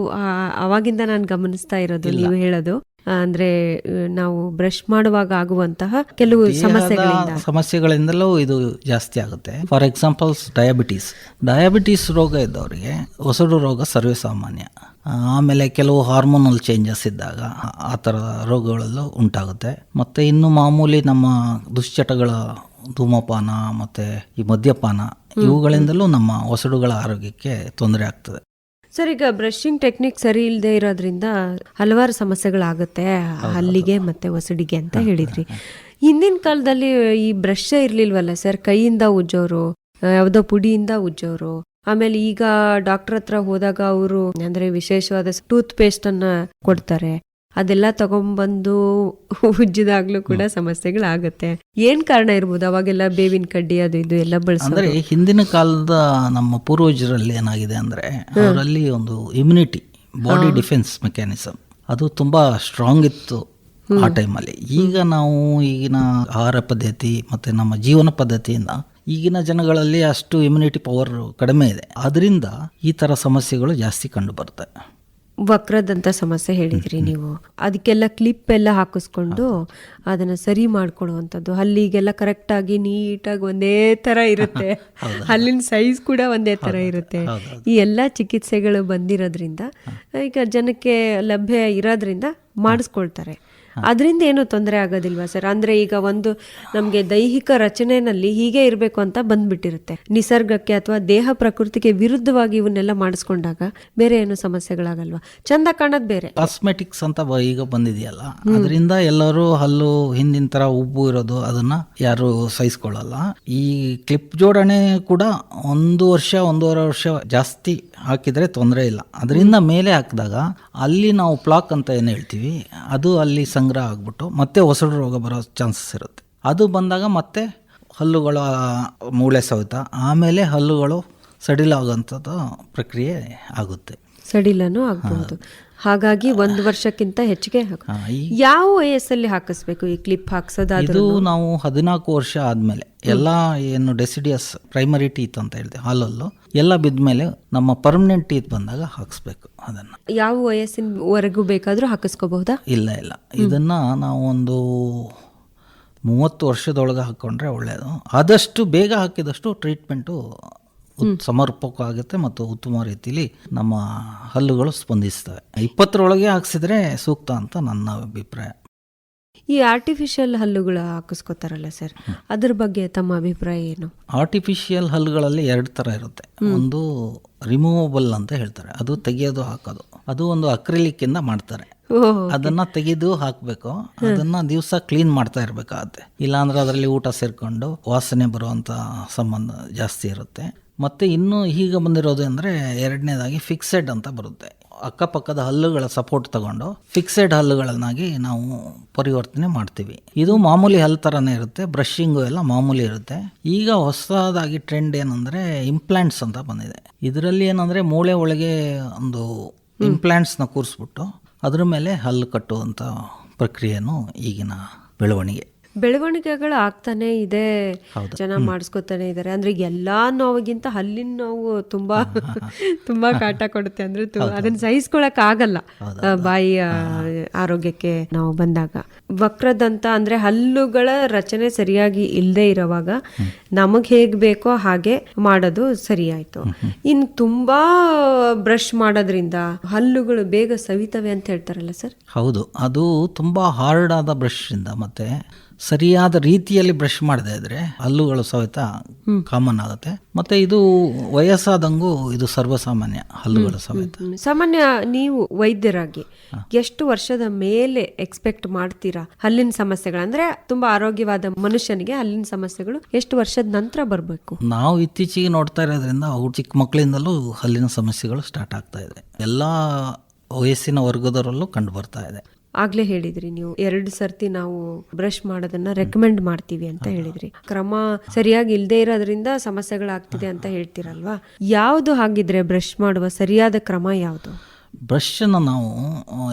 ಅವಾಗಿಂದ ನಾನು ಗಮನಿಸ್ತಾ ಇರೋದು ನೀವು ಹೇಳೋದು? ಅಂದ್ರೆ ನಾವು ಬ್ರಷ್ ಮಾಡುವಾಗ ಆಗುವಂತಹ ಕೆಲವು ಸಮಸ್ಯೆಗಳಿಂದ. ಸಮಸ್ಯೆಗಳಿಂದಲೂ ಇದು ಜಾಸ್ತಿ ಆಗುತ್ತೆ. ಫಾರ್ ಎಕ್ಸಾಂಪಲ್ಸ್ ಡಯಾಬಿಟೀಸ್ ಡಯಾಬಿಟೀಸ್ ರೋಗ ಇದ್ದವರಿಗೆ ಹೊಸಡು ರೋಗ ಸರ್ವೇ ಸಾಮಾನ್ಯ. ಆಮೇಲೆ ಕೆಲವು ಹಾರ್ಮೋನಲ್ ಚೇಂಜಸ್ ಇದ್ದಾಗ ಆ ಥರ ರೋಗಗಳಲ್ಲೂ ಉಂಟಾಗುತ್ತೆ. ಮತ್ತು ಇನ್ನು ಮಾಮೂಲಿ ನಮ್ಮ ದುಶ್ಚಟಗಳ ಧೂಮಪಾನ ಮತ್ತು ಈ ಮದ್ಯಪಾನ ಇವುಗಳಿಂದಲೂ ನಮ್ಮ ಒಸಡುಗಳ ಆರೋಗ್ಯಕ್ಕೆ ತೊಂದರೆ ಆಗ್ತದೆ. ಸರ್ ಈಗ ಬ್ರಷಿಂಗ್ ಟೆಕ್ನಿಕ್ ಸರಿ ಇಲ್ಲದೆ ಇರೋದ್ರಿಂದ ಹಲವಾರು ಸಮಸ್ಯೆಗಳಾಗುತ್ತೆ. ಹಲ್ಲಿಗೆ ಮತ್ತೆ ಒಸಡಿಗೆ ಅಂತ ಹೇಳಿದ್ರಿ. ಹಿಂದಿನ ಕಾಲದಲ್ಲಿ ಈ ಬ್ರಷ್ ಇರ್ಲಿಲ್ವಲ್ಲ ಸರ್? ಕೈಯಿಂದ ಉಜ್ಜೋರು ಯಾವುದೋ ಯಾವ್ದೋ ಪುಡಿಯಿಂದ ಉಜ್ಜೋರು ಆಮೇಲೆ ಈಗ ಡಾಕ್ಟರ್ ಹತ್ರ ಹೋದಾಗ ಅವರು ಅಂದ್ರೆ ವಿಶೇಷವಾದ ಟೂತ್ ಪೇಸ್ಟ್ ಅನ್ನ ಕೊಡ್ತಾರೆ. ಅದೆಲ್ಲ ತಗೊಂಡ್ಬಂದು ಉಜ್ಜಿದಾಗ್ಲೂ ಕೂಡ ಸಮಸ್ಯೆಗಳಾಗತ್ತೆ. ಏನ್ ಕಾರಣ ಇರ್ಬೋದು? ಅವಾಗೆಲ್ಲ ಬೇವಿನ ಕಡ್ಡಿ ಅದು ಇದು ಎಲ್ಲ ಅಂದರೆ ಹಿಂದಿನ ಕಾಲದ ನಮ್ಮ ಪೂರ್ವಜರಲ್ಲಿ ಏನಾಗಿದೆ ಅಂದ್ರೆ ಅವರಲ್ಲಿ ಒಂದು ಇಮ್ಯುನಿಟಿ ಬಾಡಿ ಡಿಫೆನ್ಸ್ ಮೆಕ್ಯಾನಿಸಮ್ ಅದು ತುಂಬಾ ಸ್ಟ್ರಾಂಗ್ ಇತ್ತು ಆ ಟೈಮಲ್ಲಿ ಈಗ ನಾವು ಈಗಿನ ಆಹಾರ ಪದ್ಧತಿ ಮತ್ತೆ ನಮ್ಮ ಜೀವನ ಪದ್ಧತಿಯಿಂದ ಈಗಿನ ಜನಗಳಲ್ಲಿ ಅಷ್ಟು ಇಮ್ಯುನಿಟಿ ಪವರ್ ಕಡಿಮೆ ಇದೆ. ಅದರಿಂದ ಈ ಥರ ಸಮಸ್ಯೆಗಳು ಜಾಸ್ತಿ ಕಂಡು ಬರ್ತವೆ ವಕ್ರದಂತ ಸಮಸ್ಯೆ ಹೇಳಿದ್ರಿ ನೀವು. ಅದಕ್ಕೆಲ್ಲ ಕ್ಲಿಪ್ ಎಲ್ಲ ಹಾಕಿಸ್ಕೊಂಡು ಅದನ್ನ ಸರಿ ಮಾಡ್ಕೊಳ್ಳುವಂಥದ್ದು ಹಲ್ಲಿಗೆಲ್ಲ ಕರೆಕ್ಟ್ ಆಗಿ ನೀಟಾಗಿ ಒಂದೇ ತರ ಇರುತ್ತೆ. ಹಲ್ಲಿನ ಸೈಜ್ ಕೂಡ ಒಂದೇ ತರ ಇರುತ್ತೆ. ಈ ಎಲ್ಲ ಚಿಕಿತ್ಸೆಗಳು ಬಂದಿರೋದ್ರಿಂದ ಈಗ ಜನಕ್ಕೆ ಲಭ್ಯ ಇರೋದ್ರಿಂದ ಮಾಡಿಸ್ಕೊಳ್ತಾರೆ. ಅದರಿಂದ ಏನು ತೊಂದರೆ ಆಗೋದಿಲ್ವಾ ಸರ್? ಅಂದ್ರೆ ಈಗ ಒಂದು ನಮಗೆ ದೈಹಿಕ ರಚನೆಯಲ್ಲಿ ಹೀಗೆ ಇರಬೇಕು ಅಂತ ಬಂದ್ಬಿಟ್ಟಿರುತ್ತೆ. ನಿಸರ್ಗಕ್ಕೆ ಅಥವಾ ದೇಹ ಪ್ರಕೃತಿಗೆ ವಿರುದ್ಧವಾಗಿ ಇವನ್ನೆಲ್ಲ ಮಾಡಿಸ್ಕೊಂಡಾಗ ಬೇರೆ ಏನು ಸಮಸ್ಯೆಗಳಾಗಲ್ವಾ? ಚಂದ ಕಾಣೋದು ಬೇರೆ. ಕಾಸ್ಮೆಟಿಕ್ಸ್ ಅಂತ ಈಗ ಬಂದಿದೆಯಲ್ಲ ಅದರಿಂದ ಎಲ್ಲರೂ ಹಲ್ಲು ಹಿಂದಿನ ತರ ಉಬ್ಬು ಇರೋದು ಅದನ್ನ ಯಾರು ಸಹಿಸ್ಕೊಳ್ಳಲ್ಲ. ಈ ಕ್ಲಿಪ್ ಜೋಡಣೆ ಕೂಡ ಒಂದು ವರ್ಷ ಒಂದೂವರೆ ವರ್ಷ ಜಾಸ್ತಿ ಹಾಕಿದ್ರೆ ತೊಂದರೆ ಇಲ್ಲ. ಅದರಿಂದ ಮೇಲೆ ಹಾಕಿದಾಗ ಅಲ್ಲಿ ನಾವು ಪ್ಲಾಕ್ ಅಂತ ಏನು ಹೇಳ್ತೀವಿ ಅದು ಅಲ್ಲಿ ಸಂಗ್ರಹ ಆಗಿಬಿಟ್ಟು ಮತ್ತೆ ಹೊಸಡು ರೋಗ ಬರೋ ಚಾನ್ಸಸ್ ಇರುತ್ತೆ. ಅದು ಬಂದಾಗ ಮತ್ತೆ ಹಲ್ಲುಗಳ ಮೂಳೆ ಸವಿತ ಆಮೇಲೆ ಹಲ್ಲುಗಳು ಸಡಿಲಾಗುವಂಥದ್ದು ಪ್ರಕ್ರಿಯೆ ಆಗುತ್ತೆ. ಸಡಿಲನೂ ಆಗಬಹುದು ಹಾಗಾಗಿ ಒಂದು ವರ್ಷಕ್ಕಿಂತ ಹೆಚ್ಚಿಗೆ ಯಾವ ವಯಸ್ಸಲ್ಲಿ ಹಾಕಿಸ್ಬೇಕು? ಈ ಕ್ಲಿಪ್ ಹಾಕ್ಸೋದಾದ್ರೂ ಇದು ನಾವು ಹದಿನಾಲ್ಕು ವರ್ಷ ಆದಮೇಲೆ ಎಲ್ಲ ಏನು ಡೆಸಿಡಿಯಸ್ ಪ್ರೈಮರಿ ಟೀತ್ ಅಂತ ಹೇಳಿದೆ ಹಾಲಲ್ಲು ಎಲ್ಲ ಬಿದ್ಮೇಲೆ ನಮ್ಮ ಪರ್ಮನೆಂಟ್ ಟೀತ್ ಬಂದಾಗ ಹಾಕಿಸ್ಬೇಕು ಅದನ್ನು. ಯಾವ ವಯಸ್ಸಿನವರೆಗೂ ಬೇಕಾದ್ರೂ ಹಾಕಿಸ್ಕೋಬಹುದಾ? ಇಲ್ಲ ಇಲ್ಲ. ಇದನ್ನು ನಾವು ಒಂದು ಮೂವತ್ತು ವರ್ಷದೊಳಗೆ ಹಾಕ್ಕೊಂಡ್ರೆ ಒಳ್ಳೆಯದು ಆದಷ್ಟು ಬೇಗ ಹಾಕಿದಷ್ಟು ಟ್ರೀಟ್ಮೆಂಟು ಸಮರ್ಪಕವಾಗುತ್ತೆ ಮತ್ತು ಉತ್ತಮ ರೀತಿಯಲ್ಲಿ ನಮ್ಮ ಹಲ್ಲುಗಳು ಸ್ಪಂದಿಸ್ತವೆ. ಇಪ್ಪತ್ತರೊಳಗೆ ಹಾಕ್ಸಿದ್ರೆ ಸೂಕ್ತ ಅಂತ ನನ್ನ ಅಭಿಪ್ರಾಯ. ಈ ಆರ್ಟಿಫಿಷಿಯಲ್ ಹಲ್ಲುಗಳು ಹಾಕಿಸ್ಕೋತಾರಲ್ಲ ಸರ್ ಅದ್ರ ಬಗ್ಗೆ ತಮ್ಮ ಅಭಿಪ್ರಾಯ ಏನು? ಆರ್ಟಿಫಿಷಿಯಲ್ ಹಲ್ಲುಗಳಲ್ಲಿ ಎರಡು ಥರ ಇರುತ್ತೆ. ಒಂದು ರಿಮೂವಬಲ್ ಅಂತ ಹೇಳ್ತಾರೆ ಅದು ತೆಗೆಯೋದು ಹಾಕೋದು. ಅದು ಒಂದು ಅಕ್ರಿಲಿಕ್ ಇಂದ ಮಾಡ್ತಾರೆ ಅದನ್ನ ತೆಗೆದು ಹಾಕಬೇಕು ಅದನ್ನ ದಿವಸ ಕ್ಲೀನ್ ಮಾಡ್ತಾ ಇರ್ಬೇಕಾಗತ್ತೆ. ಇಲ್ಲಾಂದ್ರೆ ಅದರಲ್ಲಿ ಊಟ ಸೇರ್ಕೊಂಡು ವಾಸನೆ ಬರುವಂತ ಸಂಬಂಧ ಜಾಸ್ತಿ ಇರುತ್ತೆ. ಮತ್ತೆ ಇನ್ನೂ ಈಗ ಬಂದಿರೋದು ಅಂದರೆ ಎರಡನೇದಾಗಿ ಫಿಕ್ಸೆಡ್ ಅಂತ ಬರುತ್ತೆ. ಅಕ್ಕಪಕ್ಕದ ಹಲ್ಲುಗಳ ಸಪೋರ್ಟ್ ತಗೊಂಡು ಫಿಕ್ಸೆಡ್ ಹಲ್ಲುಗಳನ್ನಾಗಿ ನಾವು ಪರಿವರ್ತನೆ ಮಾಡ್ತೀವಿ. ಇದು ಮಾಮೂಲಿ ಹಲ್ಲು ಥರನೇ ಇರುತ್ತೆ ಬ್ರಷಿಂಗು ಎಲ್ಲ ಮಾಮೂಲಿ ಇರುತ್ತೆ. ಈಗ ಹೊಸದಾಗಿ ಟ್ರೆಂಡ್ ಏನಂದರೆ ಇಂಪ್ಲಾಂಟ್ಸ್ ಅಂತ ಬಂದಿದೆ. ಇದರಲ್ಲಿ ಏನಂದರೆ ಮೂಳೆ ಒಳಗೆ ಒಂದು ಇಂಪ್ಲಾಂಟ್ಸ್ನ ಕೂರಿಸ್ಬಿಟ್ಟು ಅದರ ಮೇಲೆ ಹಲ್ಲು ಕಟ್ಟುವಂಥ ಪ್ರಕ್ರಿಯೆನೂ ಈಗಿನ ಬೆಳವಣಿಗೆ. ಬೆಳವಣಿಗೆಗಳು ಆಗ್ತಾನೆ ಇದೆ. ಜನ ಮಾಡಿಸ್ಕೊತಾನೆ ಇದ್ದಾರೆ ಅಂದ್ರೆ ಎಲ್ಲಾ ನೋವಿಗಿಂತ ಹಲ್ಲಿನ ನೋವು ತುಂಬಾ ತುಂಬಾ ಕಾಟ ಕೊಡುತ್ತೆ ಅಂದ್ರೆ ಅದನ್ನ ಸಹಿಸ್ಕೊಳಕ್ ಆಗಲ್ಲ. ಬಾಯಿಯ ಆರೋಗ್ಯಕ್ಕೆ ನಾವು ಬಂದಾಗ. ವಕ್ರದಂತ ಅಂದ್ರೆ ಹಲ್ಲುಗಳ ರಚನೆ ಸರಿಯಾಗಿ ಇಲ್ಲದೆ ಇರೋವಾಗ ನಮಗ್ ಹೇಗ್ ಬೇಕೋ ಹಾಗೆ ಮಾಡೋದು ಸರಿ ಆಯ್ತು ಇನ್ ತುಂಬಾ ಬ್ರಷ್ ಮಾಡೋದ್ರಿಂದ ಹಲ್ಲುಗಳು ಬೇಗ ಸವಿತವೆ ಅಂತ ಹೇಳ್ತಾರಲ್ಲ ಸರ್? ಹೌದು. ಅದು ತುಂಬಾ ಹಾರ್ಡ್ ಆದ ಬ್ರಷ್ ಇಂದ ಮತ್ತೆ ಸರಿಯಾದ ರೀತಿಯಲ್ಲಿ ಬ್ರಷ್ ಮಾಡದೇ ಇದ್ರೆ ಹಲ್ಲುಗಳು ಸವೆತ ಕಾಮನ್ ಆಗುತ್ತೆ. ಮತ್ತೆ ಇದು ವಯಸ್ಸಾದಂಗೂ ಇದು ಸರ್ವಸಾಮಾನ್ಯ ಹಲ್ಲುಗಳ ಸವೆತ ಸಾಮಾನ್ಯ ನೀವು ವೈದ್ಯರಾಗಿ ಎಷ್ಟು ವರ್ಷದ ಮೇಲೆ ಎಕ್ಸ್ಪೆಕ್ಟ್ ಮಾಡ್ತೀರಾ ಹಲ್ಲಿನ ಸಮಸ್ಯೆಗಳು? ಅಂದ್ರೆ ತುಂಬಾ ಆರೋಗ್ಯವಾದ ಮನುಷ್ಯನಿಗೆ ಹಲ್ಲಿನ ಸಮಸ್ಯೆಗಳು ಎಷ್ಟು ವರ್ಷದ ನಂತರ ಬರಬೇಕು? ನಾವು ಇತ್ತೀಚೆಗೆ ನೋಡ್ತಾ ಇರೋದ್ರಿಂದ ಅವ್ರು ಚಿಕ್ಕ ಮಕ್ಕಳಿಂದಲೂ ಹಲ್ಲಿನ ಸಮಸ್ಯೆಗಳು ಸ್ಟಾರ್ಟ್ ಆಗ್ತಾ ಇದೆ. ಎಲ್ಲಾ ವಯಸ್ಸಿನ ವರ್ಗದವರಲ್ಲೂ ಕಂಡು ಬರ್ತಾ ಇದೆ. ಆಗ್ಲೇ ಹೇಳಿದ್ರಿ ನೀವು. ಎರಡು ಸರ್ತಿ ನಾವು ಬ್ರಷ್ ಮಾಡೋದನ್ನ ರೆಕಮೆಂಡ್ ಮಾಡ್ತೀವಿ ಅಂತ ಹೇಳಿದ್ರಿ. ಕ್ರಮ ಸರಿಯಾಗಿ ಇಲ್ಲದೆ ಇರೋದ್ರಿಂದ ಸಮಸ್ಯೆಗಳಾಗ್ತಿದೆ ಅಂತ ಹೇಳ್ತೀರಲ್ವಾ? ಯಾವುದು ಹಾಗಿದ್ರೆ ಬ್ರಷ್ ಮಾಡುವ ಸರಿಯಾದ ಕ್ರಮ ಯಾವುದು? ಬ್ರಷನ್ನು ನಾವು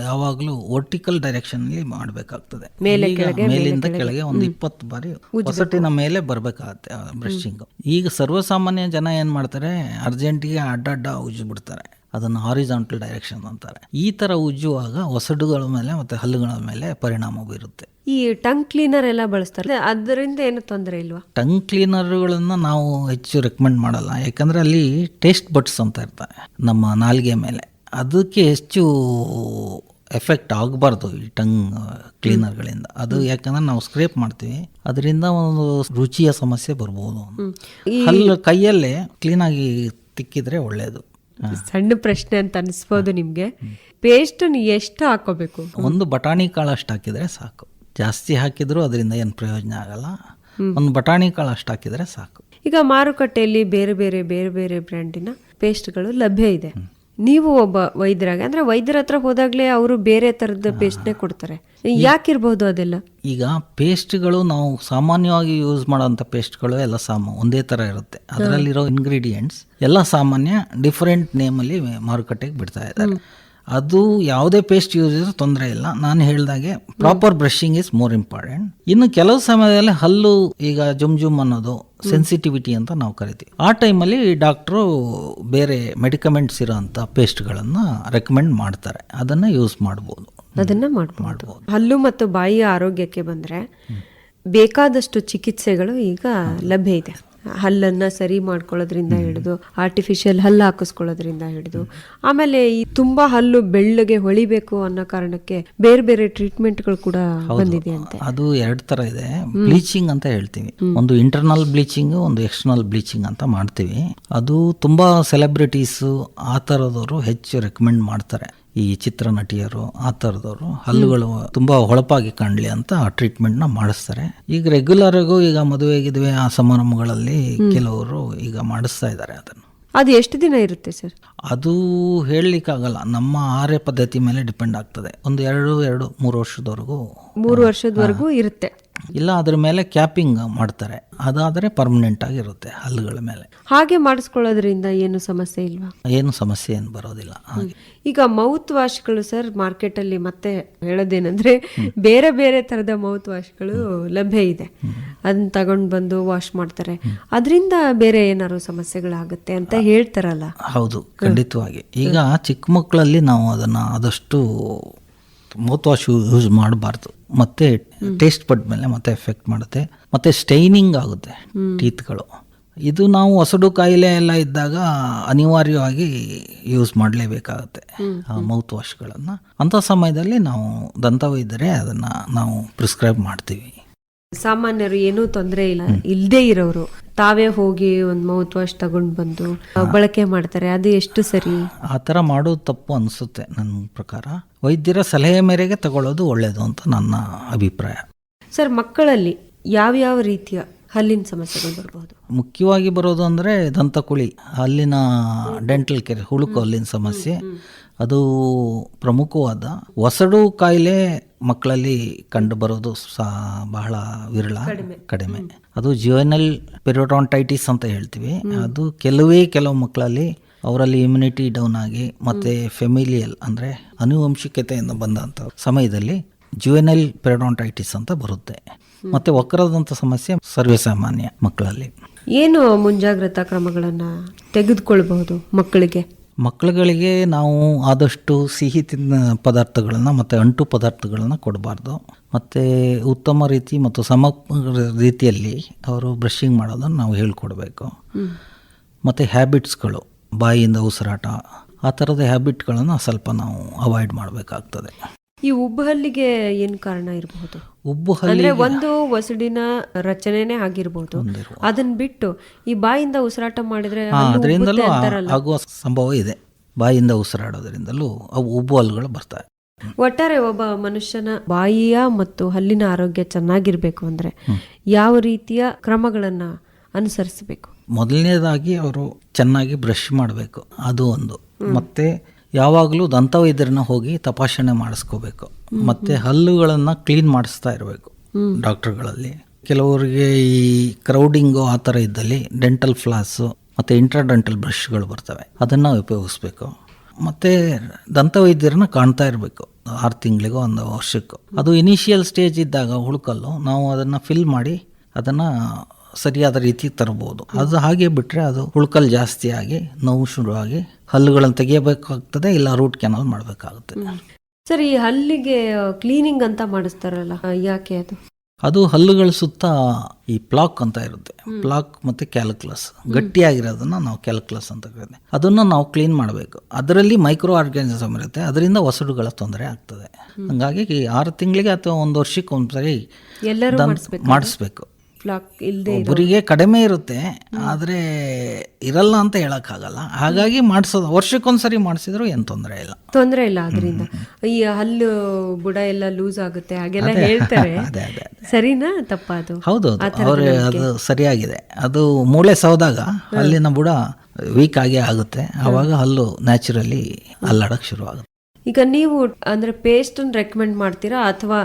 ಯಾವಾಗಲೂ ವರ್ಟಿಕಲ್ ಡೈರೆಕ್ಷನ್ಲಿ ಮಾಡಬೇಕಾಗ್ತದೆ. ಮೇಲಿಂದ ಕೆಳಗೆ. ಒಂದು ಇಪ್ಪತ್ತು ಬಾರಿ ಹೊಸಟಿನ ಮೇಲೆ ಬರಬೇಕಾಗತ್ತೆ ಬ್ರಷಿಂಗು ಈಗ ಸರ್ವಸಾಮಾನ್ಯ ಜನ ಏನು ಮಾಡ್ತಾರೆ ಅರ್ಜೆಂಟಿಗೆ ಅಡ್ಡಾಡ್ಡ ಉಜ್ಜಿಬಿಡ್ತಾರೆ ಅದನ್ನು ಹಾರಿಜಾಂಟಲ್ ಡೈರೆಕ್ಷನ್ ಅಂತಾರೆ. ಈ ಥರ ಉಜ್ಜುವಾಗ ಒಸಡುಗಳ ಮೇಲೆ ಮತ್ತು ಹಲ್ಲುಗಳ ಮೇಲೆ ಪರಿಣಾಮ ಬೀರುತ್ತೆ. ಈ ಟಂಗ್ ಕ್ಲೀನರ್ ಎಲ್ಲ ಬಳಸ್ತಾರೆ. ಅದರಿಂದ ಏನು ತೊಂದರೆ ಇಲ್ವಾ? ಟಂಗ್ ಕ್ಲೀನರ್ಗಳನ್ನು ನಾವು ಹೆಚ್ಚು ರೆಕಮೆಂಡ್ ಮಾಡಲ್ಲ. ಯಾಕಂದರೆ ಅಲ್ಲಿ ಟೇಸ್ಟ್ ಬಟ್ಸ್ ಅಂತ ಇರ್ತವೆ ನಮ್ಮ ನಾಲಿಗೆ ಮೇಲೆ. ಅದಕ್ಕೆ ಹೆಚ್ಚು ಎಫೆಕ್ಟ್ ಆಗಬಾರ್ದು ಈ ಟಂಗ್ ಕ್ಲೀನರ್ಗಳಿಂದ ಅದು ಯಾಕಂದ್ರೆ ನಾವು ಸ್ಕ್ರೇಪ್ ಮಾಡ್ತೀವಿ. ಅದರಿಂದ ಒಂದು ರುಚಿಯ ಸಮಸ್ಯೆ ಬರ್ಬೋದು ಹಲ್ಲು ಕೈಯಲ್ಲೇ ಕ್ಲೀನಾಗಿ ತಿಕ್ಕಿದ್ರೆ ಒಳ್ಳೆಯದು ಸಣ್ಣ ಪ್ರಶ್ನೆ ಅಂತ ಅನಿಸ್ಬೋದು ನಿಮಗೆ. ಪೇಸ್ಟ್ ಎಷ್ಟು ಹಾಕೋಬೇಕು? ಒಂದು ಬಟಾಣಿ ಕಾಳು ಅಷ್ಟು ಹಾಕಿದರೆ ಸಾಕು. ಜಾಸ್ತಿ ಹಾಕಿದ್ರು ಅದರಿಂದ ಏನು ಪ್ರಯೋಜನ ಆಗಲ್ಲ. ಒಂದು ಬಟಾಣಿ ಕಾಳು ಅಷ್ಟು ಹಾಕಿದರೆ ಸಾಕು. ಈಗ ಮಾರುಕಟ್ಟೆಯಲ್ಲಿ ಬೇರೆ ಬೇರೆ ಬೇರೆ ಬೇರೆ ಬ್ರ್ಯಾಂಡಿನ ಪೇಸ್ಟ್ಗಳು ಲಭ್ಯ ಇದೆ. ನೀವು ಒಬ್ಬ ವೈದ್ಯರಾಗಿ ಅಂದ್ರೆ ವೈದ್ಯರ ಹತ್ರ ಹೋದಾಗಲೇ ಅವರು ಬೇರೆ ತರದ ಪೇಸ್ಟ್ನೇ ಕೊಡ್ತಾರೆ. ಯಾಕಿರ್ಬೋದು ಅದೆಲ್ಲ? ಈಗ ಪೇಸ್ಟ್ಗಳು ನಾವು ಸಾಮಾನ್ಯವಾಗಿ ಯೂಸ್ ಮಾಡೋಂಥ ಪೇಸ್ಟ್ಗಳು ಎಲ್ಲ ಸಾಮ ಒಂದೇ ಥರ ಇರುತ್ತೆ. ಅದರಲ್ಲಿರೋ ಇಂಗ್ರೀಡಿಯೆಂಟ್ಸ್ ಎಲ್ಲ ಸಾಮಾನ್ಯ ಡಿಫರೆಂಟ್ ನೇಮಲ್ಲಿ ಮಾರುಕಟ್ಟೆಗೆ ಬಿಡ್ತಾ ಇದ್ದಾರೆ. ಅದು ಯಾವುದೇ ಪೇಸ್ಟ್ ಯೂಸ್ ಇದ್ರೂ ತೊಂದರೆ ಇಲ್ಲ. ನಾನು ಹೇಳ್ದಾಗೆ proper brushing is more important ಇನ್ನು ಕೆಲವು ಸಮಯದಲ್ಲಿ ಹಲ್ಲು ಈಗ ಜುಮ್ ಜುಮ್ ಅನ್ನೋದು ಸೆನ್ಸಿಟಿವಿಟಿ ಅಂತ ನಾವು ಕರಿತೀವಿ. ಆ ಟೈಮಲ್ಲಿ ಡಾಕ್ಟ್ರು ಬೇರೆ ಮೆಡಿಕಮೆಂಟ್ಸ್ ಇರೋಂಥ ಪೇಸ್ಟ್ಗಳನ್ನು ರೆಕಮೆಂಡ್ ಮಾಡ್ತಾರೆ. ಅದನ್ನು ಯೂಸ್ ಮಾಡ್ಬೋದು. ಅದನ್ನ ಮಾಡ್ಬೋದು. ಹಲ್ಲು ಮತ್ತು ಬಾಯಿಯ ಆರೋಗ್ಯಕ್ಕೆ ಬಂದರೆ ಬೇಕಾದಷ್ಟು ಚಿಕಿತ್ಸೆಗಳು ಈಗ ಲಭ್ಯ ಇದೆ. ಹಲ್ಲನ್ನ ಸರಿ ಮಾಡ್ಕೊಳ್ಳೋದ್ರಿಂದ ಹಿಡಿದು ಆರ್ಟಿಫಿಷಿಯಲ್ ಹಲ್ಲು ಹಾಕಿಸ್ಕೊಳ್ಳೋದ್ರಿಂದ ಹಿಡಿದು ಆಮೇಲೆ ಈ ತುಂಬಾ ಹಲ್ಲು ಬೆಳ್ಳಗೆ ಹೊಳಿಬೇಕು ಅನ್ನೋ ಕಾರಣಕ್ಕೆ ಬೇರೆ ಬೇರೆ ಟ್ರೀಟ್ಮೆಂಟ್ಗಳು ಕೂಡ ಬಂದಿದೆ ಅಂತ ಅದು ಎರಡು ತರ ಇದೆ. ಬ್ಲೀಚಿಂಗ್ ಅಂತ ಹೇಳ್ತೀವಿ. ಒಂದು ಇಂಟರ್ನಲ್ ಬ್ಲೀಚಿಂಗ್ ಒಂದು ಎಕ್ಸ್ಟರ್ನಲ್ ಬ್ಲೀಚಿಂಗ್ ಅಂತ ಮಾಡ್ತೀವಿ. ಅದು ತುಂಬಾ ಸೆಲೆಬ್ರಿಟೀಸ್ ಆ ಥರದವರು ಹೆಚ್ಚು ರೆಕಮೆಂಡ್ ಮಾಡ್ತಾರೆ. ಈ ಚಿತ್ರನಟಿಯರು ಆ ಥರದವರು ಹಲ್ಲುಗಳು ತುಂಬ ಹೊಳಪಾಗಿ ಕಾಣಲಿ ಅಂತ ಆ ಟ್ರೀಟ್ಮೆಂಟ್ನ ಮಾಡಿಸ್ತಾರೆ. ಈಗ ರೆಗ್ಯುಲರ್ ಆಗು ಈಗ ಮದುವೆ ಗಿದುವೆ ಆ ಸಮಾರಂಭಗಳಲ್ಲಿ ಕೆಲವರು ಈಗ ಮಾಡಿಸ್ತಾ ಇದ್ದಾರೆ ಅದನ್ನು. ಅದು ಎಷ್ಟು ದಿನ ಇರುತ್ತೆ ಸರ್? ಅದು ಹೇಳಲಿಕ್ಕಾಗಲ್ಲ ನಮ್ಮ ಆರ್ಯ ಪದ್ಧತಿ ಮೇಲೆ ಡಿಪೆಂಡ್ ಆಗ್ತದೆ. ಒಂದು ಎರಡು ಎರಡು ಮೂರು ವರ್ಷದವರೆಗೂ ಮೂರು ವರ್ಷದವರೆಗೂ ಇರುತ್ತೆ. ಇಲ್ಲ ಅದ್ರ ಮೇಲೆ ಕ್ಯಾಪಿಂಗ್ ಮಾಡ್ತಾರೆ. ಅದಾದರೆ ಪರ್ಮನೆಂಟ್ ಆಗಿರುತ್ತೆ ಹಲ್ಲುಗಳ ಮೇಲೆ. ಹಾಗೆ ಮಾಡಿಸ್ಕೊಳ್ಳೋದ್ರಿಂದ ಏನು ಸಮಸ್ಯೆ ಇಲ್ವಾ? ಏನು ಸಮಸ್ಯೆ ಏನು ಬರೋದಿಲ್ಲ. ಹಾಗೆ. ಈಗ ಮೌತ್ ವಾಶ್ಗಳು ಸರ್ ಮಾರ್ಕೆಟಲ್ಲಿ ಮತ್ತೆ ಹೇಳೋದೇನಂದ್ರೆ ಬೇರೆ ಬೇರೆ ತರದ ಮೌತ್ ವಾಶ್ಗಳು ಲಭ್ಯ ಇದೆ. ಅದನ್ನ ತಗೊಂಡು ಬಂದು ವಾಶ್ ಮಾಡ್ತಾರೆ. ಅದರಿಂದ ಬೇರೆ ಏನಾದ್ರು ಸಮಸ್ಯೆಗಳಾಗುತ್ತೆ ಅಂತ ಹೇಳ್ತಾರಲ್ಲ. ಹೌದು ಖಂಡಿತವಾಗಿ. ಈಗ ಚಿಕ್ಕ ಮಕ್ಕಳಲ್ಲಿ ನಾವು ಅದನ್ನು ಆದಷ್ಟು ಮೌತ್ ವಾಶ್ ಯೂಸ್ ಮಾಡಬಾರ್ದು. ಮತ್ತೆ ಟೇಸ್ಟ್ ಬಡ್ ಮೇಲೆ ಮತ್ತೆ ಎಫೆಕ್ಟ್ ಮಾಡುತ್ತೆ. ಮತ್ತೆ ಸ್ಟೈನಿಂಗ್ ಆಗುತ್ತೆ ಟೀತ್ಗಳು ಇದು ನಾವು ಹೊಸಡು ಕಾಯಿಲೆ ಎಲ್ಲ ಇದ್ದಾಗ ಅನಿವಾರ್ಯವಾಗಿ ಯೂಸ್ ಮಾಡಲೇಬೇಕಾಗುತ್ತೆ ಮೌತ್ ವಾಶ್ಗಳನ್ನು ಅಂಥ ಸಮಯದಲ್ಲಿ ನಾವು ದಂತವೈದ್ಯರೇ ಅದನ್ನು ನಾವು ಪ್ರಿಸ್ಕ್ರೈಬ್ ಮಾಡ್ತೀವಿ. ಸಾಮಾನ್ಯರು ಏನೂ ತೊಂದರೆ ಇಲ್ಲ ಇಲ್ದೇ ಇರೋರು. ತಾವೇ ಹೋಗಿ ಒಂದು ಮೌತ್ ವಾಶ್ ತಗೊಂಡು ಬಂದು ಬಳಕೆ ಮಾಡ್ತಾರೆ ಅದು ಎಷ್ಟು ಸರಿ? ಆ ಥರ ಮಾಡೋದು ತಪ್ಪು ಅನಿಸುತ್ತೆ ನನ್ನ ಪ್ರಕಾರ. ವೈದ್ಯರ ಸಲಹೆ ಮೇರೆಗೆ ತಗೊಳ್ಳೋದು ಒಳ್ಳೆಯದು ಅಂತ ನನ್ನ ಅಭಿಪ್ರಾಯ. ಸರ್ ಮಕ್ಕಳಲ್ಲಿ ಯಾವ್ಯಾವ ರೀತಿಯ ಹಲ್ಲಿನ ಸಮಸ್ಯೆಗಳು ಬರಬಹುದು? ಮುಖ್ಯವಾಗಿ ಬರೋದು ಅಂದರೆ ದಂತಕುಳಿ ಅಲ್ಲಿನ ಡೆಂಟಲ್ ಕೇರ್ ಹುಳುಕು ಹಲ್ಲಿನ ಸಮಸ್ಯೆ. ಅದು ಪ್ರಮುಖವಾದ ಒಸಡು ಕಾಯಿಲೆ ಮಕ್ಕಳಲ್ಲಿ ಕಂಡು ಬರೋದು ಸಹ ಬಹಳ ವಿರಳ. ಕಡಿಮೆ. ಅದು ಜಿಯೋನಲ್ ಪೆರಿಯೋಡಾಂಟೈಟಿಸ್ ಅಂತ ಹೇಳ್ತೀವಿ. ಅದು ಕೆಲವೇ ಕೆಲವು ಮಕ್ಕಳಲ್ಲಿ ಅವರಲ್ಲಿ ಇಮ್ಯುನಿಟಿ ಡೌನ್ ಆಗಿ ಮತ್ತೆ ಫೆಮಿಲಿಯಲ್ ಅಂದರೆ ಅನುವಂಶಿಕತೆಯಿಂದ ಬಂದಂಥ ಸಮಯದಲ್ಲಿ ಜುವೆನಲ್ ಪೆರಡೋಂಟೈಟಿಸ್ ಅಂತ ಬರುತ್ತೆ. ಮತ್ತೆ ವಕ್ರದಂಥ ಸಮಸ್ಯೆ ಸರ್ವೇಸಾಮಾನ್ಯ ಮಕ್ಕಳಲ್ಲಿ. ಏನು ಮುಂಜಾಗ್ರತಾ ಕ್ರಮಗಳನ್ನ ತೆಗೆದುಕೊಳ್ಬಹುದು ಮಕ್ಕಳಿಗೆ? ಮಕ್ಕಳುಗಳಿಗೆ ನಾವು ಆದಷ್ಟು ಸಿಹಿ ತಿನ್ನ ಪದಾರ್ಥಗಳನ್ನು ಮತ್ತು ಅಂಟು ಪದಾರ್ಥಗಳನ್ನು ಕೊಡಬಾರ್ದು. ಮತ್ತು ಉತ್ತಮ ರೀತಿ ಮತ್ತು ಸಮ ರೀತಿಯಲ್ಲಿ ಅವರು ಬ್ರಷಿಂಗ್ ಮಾಡೋದನ್ನು ನಾವು ಹೇಳ್ಕೊಡ್ಬೇಕು. ಮತ್ತು ಹ್ಯಾಬಿಟ್ಸ್ಗಳು ಬಾಯಿಯಿಂದ ಉಸಿರಾಟ ಆ ಥರದ ಹ್ಯಾಬಿಟ್ಗಳನ್ನು ಸ್ವಲ್ಪ ನಾವು ಅವಾಯ್ಡ್ ಮಾಡಬೇಕಾಗ್ತದೆ. ಈ ಉಬ್ಬು ಹಲ್ಲಿಗೆ ಏನ್ ಕಾರಣ ಇರಬಹುದು? ಉಬ್ಬು ಹಲ್ಲಿ ಒಂದು ವಸಡಿನ ರಚನೆನೇ ಆಗಿರಬಹುದು. ಅದನ್ನ ಬಿಟ್ಟು ಈ ಬಾಯಿಂದ ಉಸಿರಾಟ ಮಾಡಿದ್ರೆ ಅದರಿಂದಲೂ. ಆಗುವ ಸಂಭವ ಇದೆ. ಬಾಯಿಂದ ಉಸಿರಾಡೋದ್ರಿಂದಲೂ ಅವು ಉಬ್ಬು ಹಲ್ಲುಗಳು ಬರ್ತವೆ. ಒಟ್ಟಾರೆ ಒಬ್ಬ ಮನುಷ್ಯನ ಬಾಯಿಯ ಮತ್ತು ಹಲ್ಲಿನ ಆರೋಗ್ಯ ಚೆನ್ನಾಗಿರ್ಬೇಕು ಅಂದ್ರೆ ಯಾವ ರೀತಿಯ ಕ್ರಮಗಳನ್ನ ಅನುಸರಿಸಬೇಕು. ಮೊದಲನೇದಾಗಿ ಅವರು ಚೆನ್ನಾಗಿ ಬ್ರಷ್ ಮಾಡಬೇಕು. ಅದು ಒಂದು. ಮತ್ತೆ ಯಾವಾಗಲೂ ದಂತವೈದ್ಯರನ್ನ ಹೋಗಿ ತಪಾಸಣೆ ಮಾಡಿಸ್ಕೋಬೇಕು. ಮತ್ತೆ ಹಲ್ಲುಗಳನ್ನು ಕ್ಲೀನ್ ಮಾಡಿಸ್ತಾ ಇರಬೇಕು ಡಾಕ್ಟರ್ಗಳಲ್ಲಿ. ಕೆಲವರಿಗೆ ಈ ಕ್ರೌಡಿಂಗು ಆ ಥರ ಇದ್ದಲ್ಲಿ ಡೆಂಟಲ್ ಫ್ಲಾಸು ಮತ್ತು ಇಂಟ್ರಾಡೆಂಟಲ್ ಬ್ರಷ್ಗಳು ಬರ್ತವೆ. ಅದನ್ನು ಉಪಯೋಗಿಸ್ಬೇಕು. ಮತ್ತು ದಂತವೈದ್ಯರನ್ನ ಕಾಣ್ತಾ ಇರಬೇಕು. ಆರು ತಿಂಗಳಿಗೋ ಒಂದು ವರ್ಷಕ್ಕೂ. ಅದು ಇನಿಷಿಯಲ್ ಸ್ಟೇಜ್ ಇದ್ದಾಗ ಹುಳುಕಲ್ಲು ನಾವು ಅದನ್ನು ಫಿಲ್ ಮಾಡಿ ಅದನ್ನು ಸರಿಯಾದ ರೀತಿ ತರಬಹುದು ಅದು ಹಾಗೆ ಬಿಟ್ಟರೆ ಅದು ಹುಳ್ಕಲ್ ಜಾಸ್ತಿ ಆಗಿ ನೋವು ಶುರುವಾಗಿ ಹಲ್ಲುಗಳನ್ನು ತೆಗಿಯಬೇಕಾಗ್ತದೆ ಇಲ್ಲ ರೂಟ್ ಕೆನಲ್ ಮಾಡಬೇಕಾಗುತ್ತೆ. ಸರ್ ಈ ಹಲ್ಲಿಗೆ ಕ್ಲೀನಿಂಗ್ ಅಂತ ಮಾಡಿಸ್ತಾರಲ್ಲ ಯಾಕೆ ಅದು? ಅದು ಹಲ್ಲುಗಳ ಸುತ್ತ ಈ ಪ್ಲಾಕ್ ಅಂತ ಇರುತ್ತೆ. ಪ್ಲಾಕ್ ಮತ್ತು ಕ್ಯಾಲ್ಕುಲಸ್. ಗಟ್ಟಿಯಾಗಿರೋದನ್ನ ನಾವು ಕ್ಯಾಲ್ಕುಲಸ್ ಅಂತ ಕರೀತೀವಿ. ಅದನ್ನು ನಾವು ಕ್ಲೀನ್ ಮಾಡಬೇಕು. ಅದರಲ್ಲಿ ಮೈಕ್ರೋ ಆರ್ಗ್ಯಾನಿಸಮ್ ಇರುತ್ತೆ. ಅದರಿಂದ ಒಸಡುಗಳ ತೊಂದರೆ ಆಗ್ತದೆ. ಹಂಗಾಗಿ ಆರು ತಿಂಗಳಿಗೆ ಅಥವಾ ಒಂದು ವರ್ಷಕ್ಕೆ ಒಂದ್ಸರಿ ಮಾಡಿಸ್ಬೇಕು. ಫ್ಲಾಕ್ ಇಲ್ಲದೆ ಒಬ್ಬರಿಗೆ ಕಡಿಮೆ ಇರುತ್ತೆ ಆದರೆ ಇರಲ್ಲ ಅಂತ ಹೇಳೋಕ್ಕಾಗಲ್ಲ. ಹಾಗಾಗಿ ಮಾಡಿಸೋದು ವರ್ಷಕ್ಕೊಂದ್ಸರಿ ಮಾಡಿಸಿದ್ರು ಏನು ತೊಂದರೆ ಇಲ್ಲ. ತೊಂದರೆ ಇಲ್ಲ ಅದರಿಂದ. ಈ ಹಲ್ಲು ಬುಡ ಎಲ್ಲ ಲೂಸ್ ಆಗುತ್ತೆ ಹಾಗೆಲ್ಲ ಹೇಳ್ತಾರೆ. ಸರಿನಾ ತಪ್ಪ ಅದು. ಹೌದು ಅವ್ರು ಅದು ಸರಿಯಾಗಿದೆ. ಅದು ಮೂಳೆ ಸೌದಾಗ ಅಲ್ಲಿನ ಬುಡ ವೀಕ್ ಆಗೇ ಆಗುತ್ತೆ. ಆವಾಗ ಹಲ್ಲು ನ್ಯಾಚುರಲಿ ಅಲ್ಲಾಡಕ್ಕೆ ಶುರು ಆಗುತ್ತೆ ಈಗ ನೀವು ಅಂದ್ರೆ ಪೇಸ್ಟ್ ರೆಕಮೆಂಡ್ ಮಾಡ್ತೀರಾ ಅಥವಾ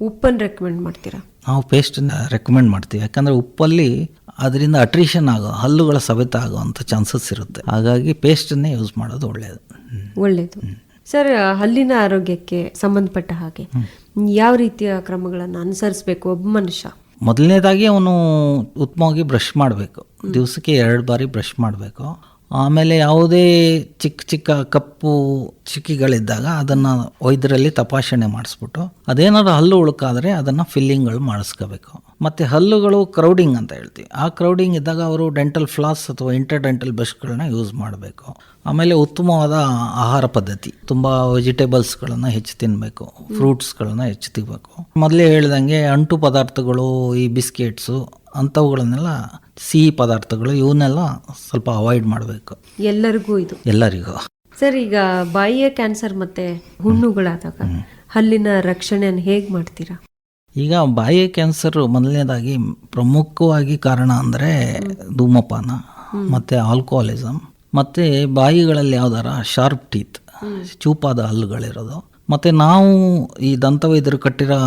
ಉಪ್ಪನ್ನು ರೆಕಮೆಂಡ್ ಮಾಡ್ತೀರಾ? ನಾವು ಪೇಸ್ಟನ್ನ ರೆಕಮೆಂಡ್ ಮಾಡ್ತೀವಿ. ಯಾಕಂದರೆ ಉಪ್ಪಲ್ಲಿ ಅದರಿಂದ ಅಟ್ರಿಷನ್ ಆಗೋ ಹಲ್ಲುಗಳ ಸವೆತ ಆಗೋವಂಥ ಚಾನ್ಸಸ್ ಇರುತ್ತೆ. ಹಾಗಾಗಿ ಪೇಸ್ಟನ್ನೇ ಯೂಸ್ ಮಾಡೋದು ಒಳ್ಳೆಯದು ಒಳ್ಳೆಯದು ಒಳ್ಳೇದು. ಸರ್ ಹಲ್ಲಿನ ಆರೋಗ್ಯಕ್ಕೆ ಸಂಬಂಧಪಟ್ಟ ಹಾಗೆ ಯಾವ ರೀತಿಯ ಕ್ರಮಗಳನ್ನು ಅನುಸರಿಸಬೇಕು ಒಬ್ಬ ಮನುಷ್ಯ? ಮೊದಲನೇದಾಗಿ ಅವನು ಉತ್ತಮವಾಗಿ ಬ್ರಷ್ ಮಾಡಬೇಕು. ದಿವಸಕ್ಕೆ ಎರಡು ಬಾರಿ ಬ್ರಷ್ ಮಾಡಬೇಕು. ಆಮೇಲೆ ಯಾವುದೇ ಚಿಕ್ಕ ಚಿಕ್ಕ ಕಪ್ಪು ಚಿಕ್ಕಿಗಳಿದ್ದಾಗ ಅದನ್ನು ವೈದ್ಯರಲ್ಲಿ ತಪಾಸಣೆ ಮಾಡಿಸ್ಬಿಟ್ಟು ಅದೇನಾದ್ರು ಹಲ್ಲು ಉಳುಕಾದರೆ ಅದನ್ನು ಫಿಲ್ಲಿಂಗ್ಗಳು ಮಾಡಿಸ್ಕೋಬೇಕು. ಮತ್ತು ಹಲ್ಲುಗಳು ಕ್ರೌಡಿಂಗ್ ಅಂತ ಹೇಳ್ತೀವಿ. ಆ ಕ್ರೌಡಿಂಗ್ ಇದ್ದಾಗ ಅವರು ಡೆಂಟಲ್ ಫ್ಲಾಸ್ ಅಥವಾ ಇಂಟರ್ಡೆಂಟಲ್ ಬ್ರಷ್ಗಳನ್ನ ಯೂಸ್ ಮಾಡಬೇಕು. ಆಮೇಲೆ ಉತ್ತಮವಾದ ಆಹಾರ ಪದ್ಧತಿ. ತುಂಬ ವೆಜಿಟೇಬಲ್ಸ್ಗಳನ್ನು ಹೆಚ್ಚು ತಿನ್ನಬೇಕು ಫ್ರೂಟ್ಸ್ಗಳನ್ನ ಹೆಚ್ಚು ತಿನ್ನಬೇಕು ಮೊದಲೇ ಹೇಳ್ದಂಗೆ ಅಂಟು ಪದಾರ್ಥಗಳು, ಈ ಬಿಸ್ಕೆಟ್ಸು ಅಂಥವುಗಳನ್ನೆಲ್ಲ ಸಿಹಿ ಪದಾರ್ಥಗಳು ಇವನ್ನೆಲ್ಲ ಸ್ವಲ್ಪ ಅವಾಯ್ಡ್ ಮಾಡಬೇಕು. ಎಲ್ಲರಿಗೂ ಇದು. ಎಲ್ಲರಿಗೂ. ಸರ್ ಈಗ ಬಾಯಿಯ ಕ್ಯಾನ್ಸರ್ ಮತ್ತೆ ಹುಣ್ಣುಗಳಾದಾಗ ಹಲ್ಲಿನ ರಕ್ಷಣೆಯನ್ನು ಹೇಗೆ ಮಾಡ್ತೀರಾ? ಈಗ ಬಾಯಿಯ ಕ್ಯಾನ್ಸರ್ ಮೊದಲನೇದಾಗಿ ಪ್ರಮುಖವಾಗಿ ಕಾರಣ ಅಂದರೆ ಧೂಮಪಾನ ಮತ್ತು ಆಲ್ಕೋಹಾಲಿಸಮ್ ಮತ್ತು ಬಾಯಿಗಳಲ್ಲಿ ಯಾವ್ದಾರ ಶಾರ್ಪ್ ಟೀತ್ ಚೂಪಾದ ಹಲ್ಲುಗಳಿರೋದು. ಮತ್ತು ನಾವು ಈ ದಂತವೈದ್ಯರು ಕಟ್ಟಿರೋ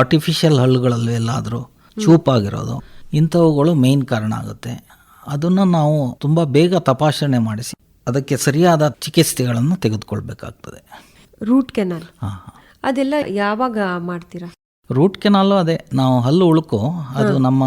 ಆರ್ಟಿಫಿಷಿಯಲ್ ಹಲ್ಲುಗಳಲ್ಲಿ ಎಲ್ಲಾದರೂ ಚೂಪಾಗಿರೋದು. ಇಂಥವುಗಳು ಮೇನ್ ಕಾರಣ ಆಗುತ್ತೆ. ಅದನ್ನು ನಾವು ತುಂಬ ಬೇಗ ತಪಾಸಣೆ ಮಾಡಿಸಿ ಅದಕ್ಕೆ ಸರಿಯಾದ ಚಿಕಿತ್ಸೆಗಳನ್ನು ತೆಗೆದುಕೊಳ್ಬೇಕಾಗ್ತದೆ. ರೂಟ್ ಕೆನಾಲ್ ಹಾಂ. ಅದೆಲ್ಲ ಯಾವಾಗ ಮಾಡ್ತೀರಾ? ರೂಟ್ ಕೆನಾಲು ಅದೇ ನಾವು ಹಲ್ಲು ಉಳುಕು ಅದು ನಮ್ಮ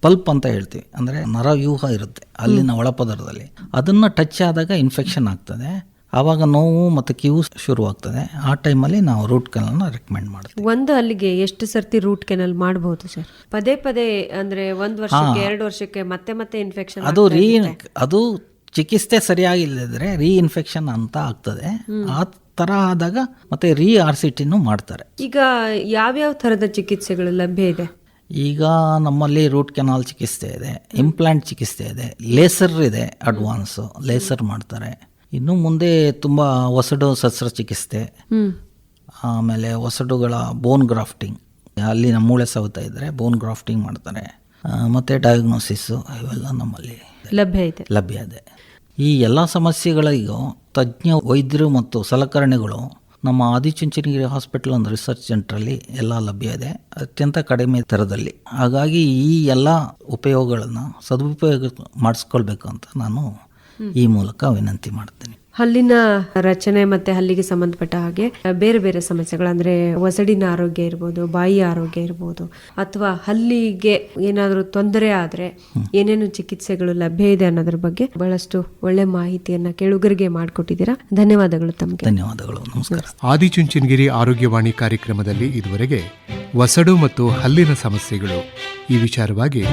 ಪಲ್ಪ್ ಅಂತ ಹೇಳ್ತೀವಿ. ಅಂದರೆ ನರವ್ಯೂಹ ಇರುತ್ತೆ ಅಲ್ಲಿನ ಒಳಪದರದಲ್ಲಿ. ಅದನ್ನು ಟಚ್ ಆದಾಗ ಇನ್ಫೆಕ್ಷನ್ ಆಗ್ತದೆ. ಆವಾಗ ನೋವು ಮತ್ತು ಕಿವು ಶುರುವಾಗ್ತದೆ. ಆ ಟೈಮಲ್ಲಿ ನಾವು ರೂಟ್ ಕೆನಲ್ನ ರೆಕಮೆಂಡ್ ಮಾಡ್ತೀವಿ. ಒಂದು ಅಲ್ಲಿಗೆ ಎಷ್ಟು ಸರ್ತಿ ರೂಟ್ ಕೆನಲ್ ಮಾಡಬಹುದು ಸರ್? ಪದೇ ಪದೇ ಅಂದ್ರೆ ಒಂದು ವರ್ಷಕ್ಕೆ ಎರಡು ವರ್ಷಕ್ಕೆ ಮತ್ತೆ ಮತ್ತೆ ಇನ್ಫೆಕ್ಷನ್ ಅದು ರೀ ಅದು ಚಿಕಿತ್ಸೆ ಸರಿಯಾಗಿಲ್ಲದಿದ್ರೆ ರೀ ಇನ್ಫೆಕ್ಷನ್ ಅಂತ ಆಗ್ತದೆ. ಆ ಥರ ಆದಾಗ ಮತ್ತೆ ರೀ ಆರ್ ಸಿ ಟಿನೂ ಮಾಡ್ತಾರೆ. ಈಗ ಯಾವ್ಯಾವ ತರದ ಚಿಕಿತ್ಸೆಗಳು ಲಭ್ಯ ಇದೆ? ಈಗ ನಮ್ಮಲ್ಲಿ ರೂಟ್ ಕೆನಾಲ್ ಚಿಕಿತ್ಸೆ ಇದೆ ಇಂಪ್ಲಾಂಟ್ ಚಿಕಿತ್ಸೆ ಇದೆ ಲೇಸರ್ ಇದೆ ಅಡ್ವಾನ್ಸು ಲೇಸರ್ ಮಾಡ್ತಾರೆ. ಇನ್ನು ಮುಂದೆ ತುಂಬ ಹೊಸಡು ಶಸ್ತ್ರಚಿಕಿತ್ಸೆ ಆಮೇಲೆ ಹೊಸಡುಗಳ ಬೋನ್ ಗ್ರಾಫ್ಟಿಂಗ್ ಅಲ್ಲಿನ ಮೂಳೆ ಸವತಾ ಇದ್ದರೆ ಬೋನ್ ಗ್ರಾಫ್ಟಿಂಗ್ ಮಾಡ್ತಾರೆ. ಮತ್ತು ಮತ್ತೆ ಡಯಾಗ್ನೋಸಿಸ್ಸು ಇವೆಲ್ಲ ನಮ್ಮಲ್ಲಿ ಲಭ್ಯ ಇದೆ ಲಭ್ಯ ಇದೆ. ಈ ಎಲ್ಲ ಸಮಸ್ಯೆಗಳಿಗೂ ತಜ್ಞ ವೈದ್ಯರು ಮತ್ತು ಸಲಕರಣೆಗಳು ನಮ್ಮ ಆದಿಚುಂಚನಗಿರಿ ಹಾಸ್ಪಿಟಲ್ ಒಂದು ರಿಸರ್ಚ್ ಸೆಂಟ್ರಲ್ಲಿ ಎಲ್ಲ ಲಭ್ಯ ಇದೆ. ಅತ್ಯಂತ ಕಡಿಮೆ ದರದಲ್ಲಿ. ಹಾಗಾಗಿ ಈ ಎಲ್ಲ ಉಪಯೋಗಗಳನ್ನು ಸದುಪಯೋಗ ಮಾಡಿಸ್ಕೊಳ್ಬೇಕು ಅಂತ ನಾನು ಈ ಮೂಲಕ ವಿನಂತಿ ಮಾಡ್ತೇನೆ. ಹಲ್ಲಿನ ರಚನೆ ಮತ್ತೆ ಹಲ್ಲಿಗೆ ಸಂಬಂಧಪಟ್ಟ ಹಾಗೆ ಬೇರೆ ಬೇರೆ ಸಮಸ್ಯೆಗಳು ಅಂದ್ರೆ ಒಸಡಿನ ಆರೋಗ್ಯ ಇರ್ಬೋದು ಬಾಯಿ ಆರೋಗ್ಯ ಇರ್ಬೋದು ಅಥವಾ ಹಲ್ಲಿಗೆ ಏನಾದರೂ ತೊಂದರೆ ಆದ್ರೆ ಏನೇನು ಚಿಕಿತ್ಸೆಗಳು ಲಭ್ಯ ಇದೆ ಅನ್ನೋದ್ರ ಬಗ್ಗೆ ಬಹಳಷ್ಟು ಒಳ್ಳೆ ಮಾಹಿತಿಯನ್ನ ಕೇಳುಗರಿಗೆ ಮಾಡಿಕೊಟ್ಟಿದ್ದೀರಾ. ಧನ್ಯವಾದಗಳು ತಮಗೆ. ಧನ್ಯವಾದಗಳು ನಮಸ್ಕಾರ. ಆದಿಚುಂಚನಗಿರಿ ಆರೋಗ್ಯವಾಣಿ ಕಾರ್ಯಕ್ರಮದಲ್ಲಿ ಇದುವರೆಗೆ ಒಸಡು ಮತ್ತು ಹಲ್ಲಿನ ಸಮಸ್ಯೆಗಳು. ಈ ವಿಚಾರವಾಗಿ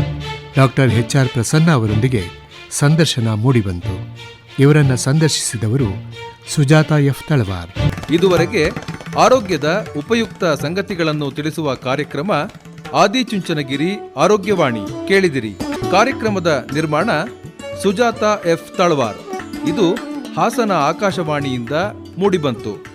ಡಾಕ್ಟರ್ ಎಚ್ ಆರ್ ಪ್ರಸನ್ನ ಅವರೊಂದಿಗೆ ಸಂದರ್ಶನ ಮೂಡಿಬಂತು. ಇವರನ್ನು ಸಂದರ್ಶಿಸಿದವರು ಸುಜಾತ ಎಫ್ ತಳವಾರ್. ಇದುವರೆಗೆ ಆರೋಗ್ಯದ ಉಪಯುಕ್ತ ಸಂಗತಿಗಳನ್ನು ತಿಳಿಸುವ ಕಾರ್ಯಕ್ರಮ ಆದಿಚುಂಚನಗಿರಿ ಆರೋಗ್ಯವಾಣಿ ಕೇಳಿದಿರಿ. ಕಾರ್ಯಕ್ರಮದ ನಿರ್ಮಾಣ ಸುಜಾತ ಎಫ್ ತಳವಾರ್. ಇದು ಹಾಸನ ಆಕಾಶವಾಣಿಯಿಂದ ಮೂಡಿಬಂತು.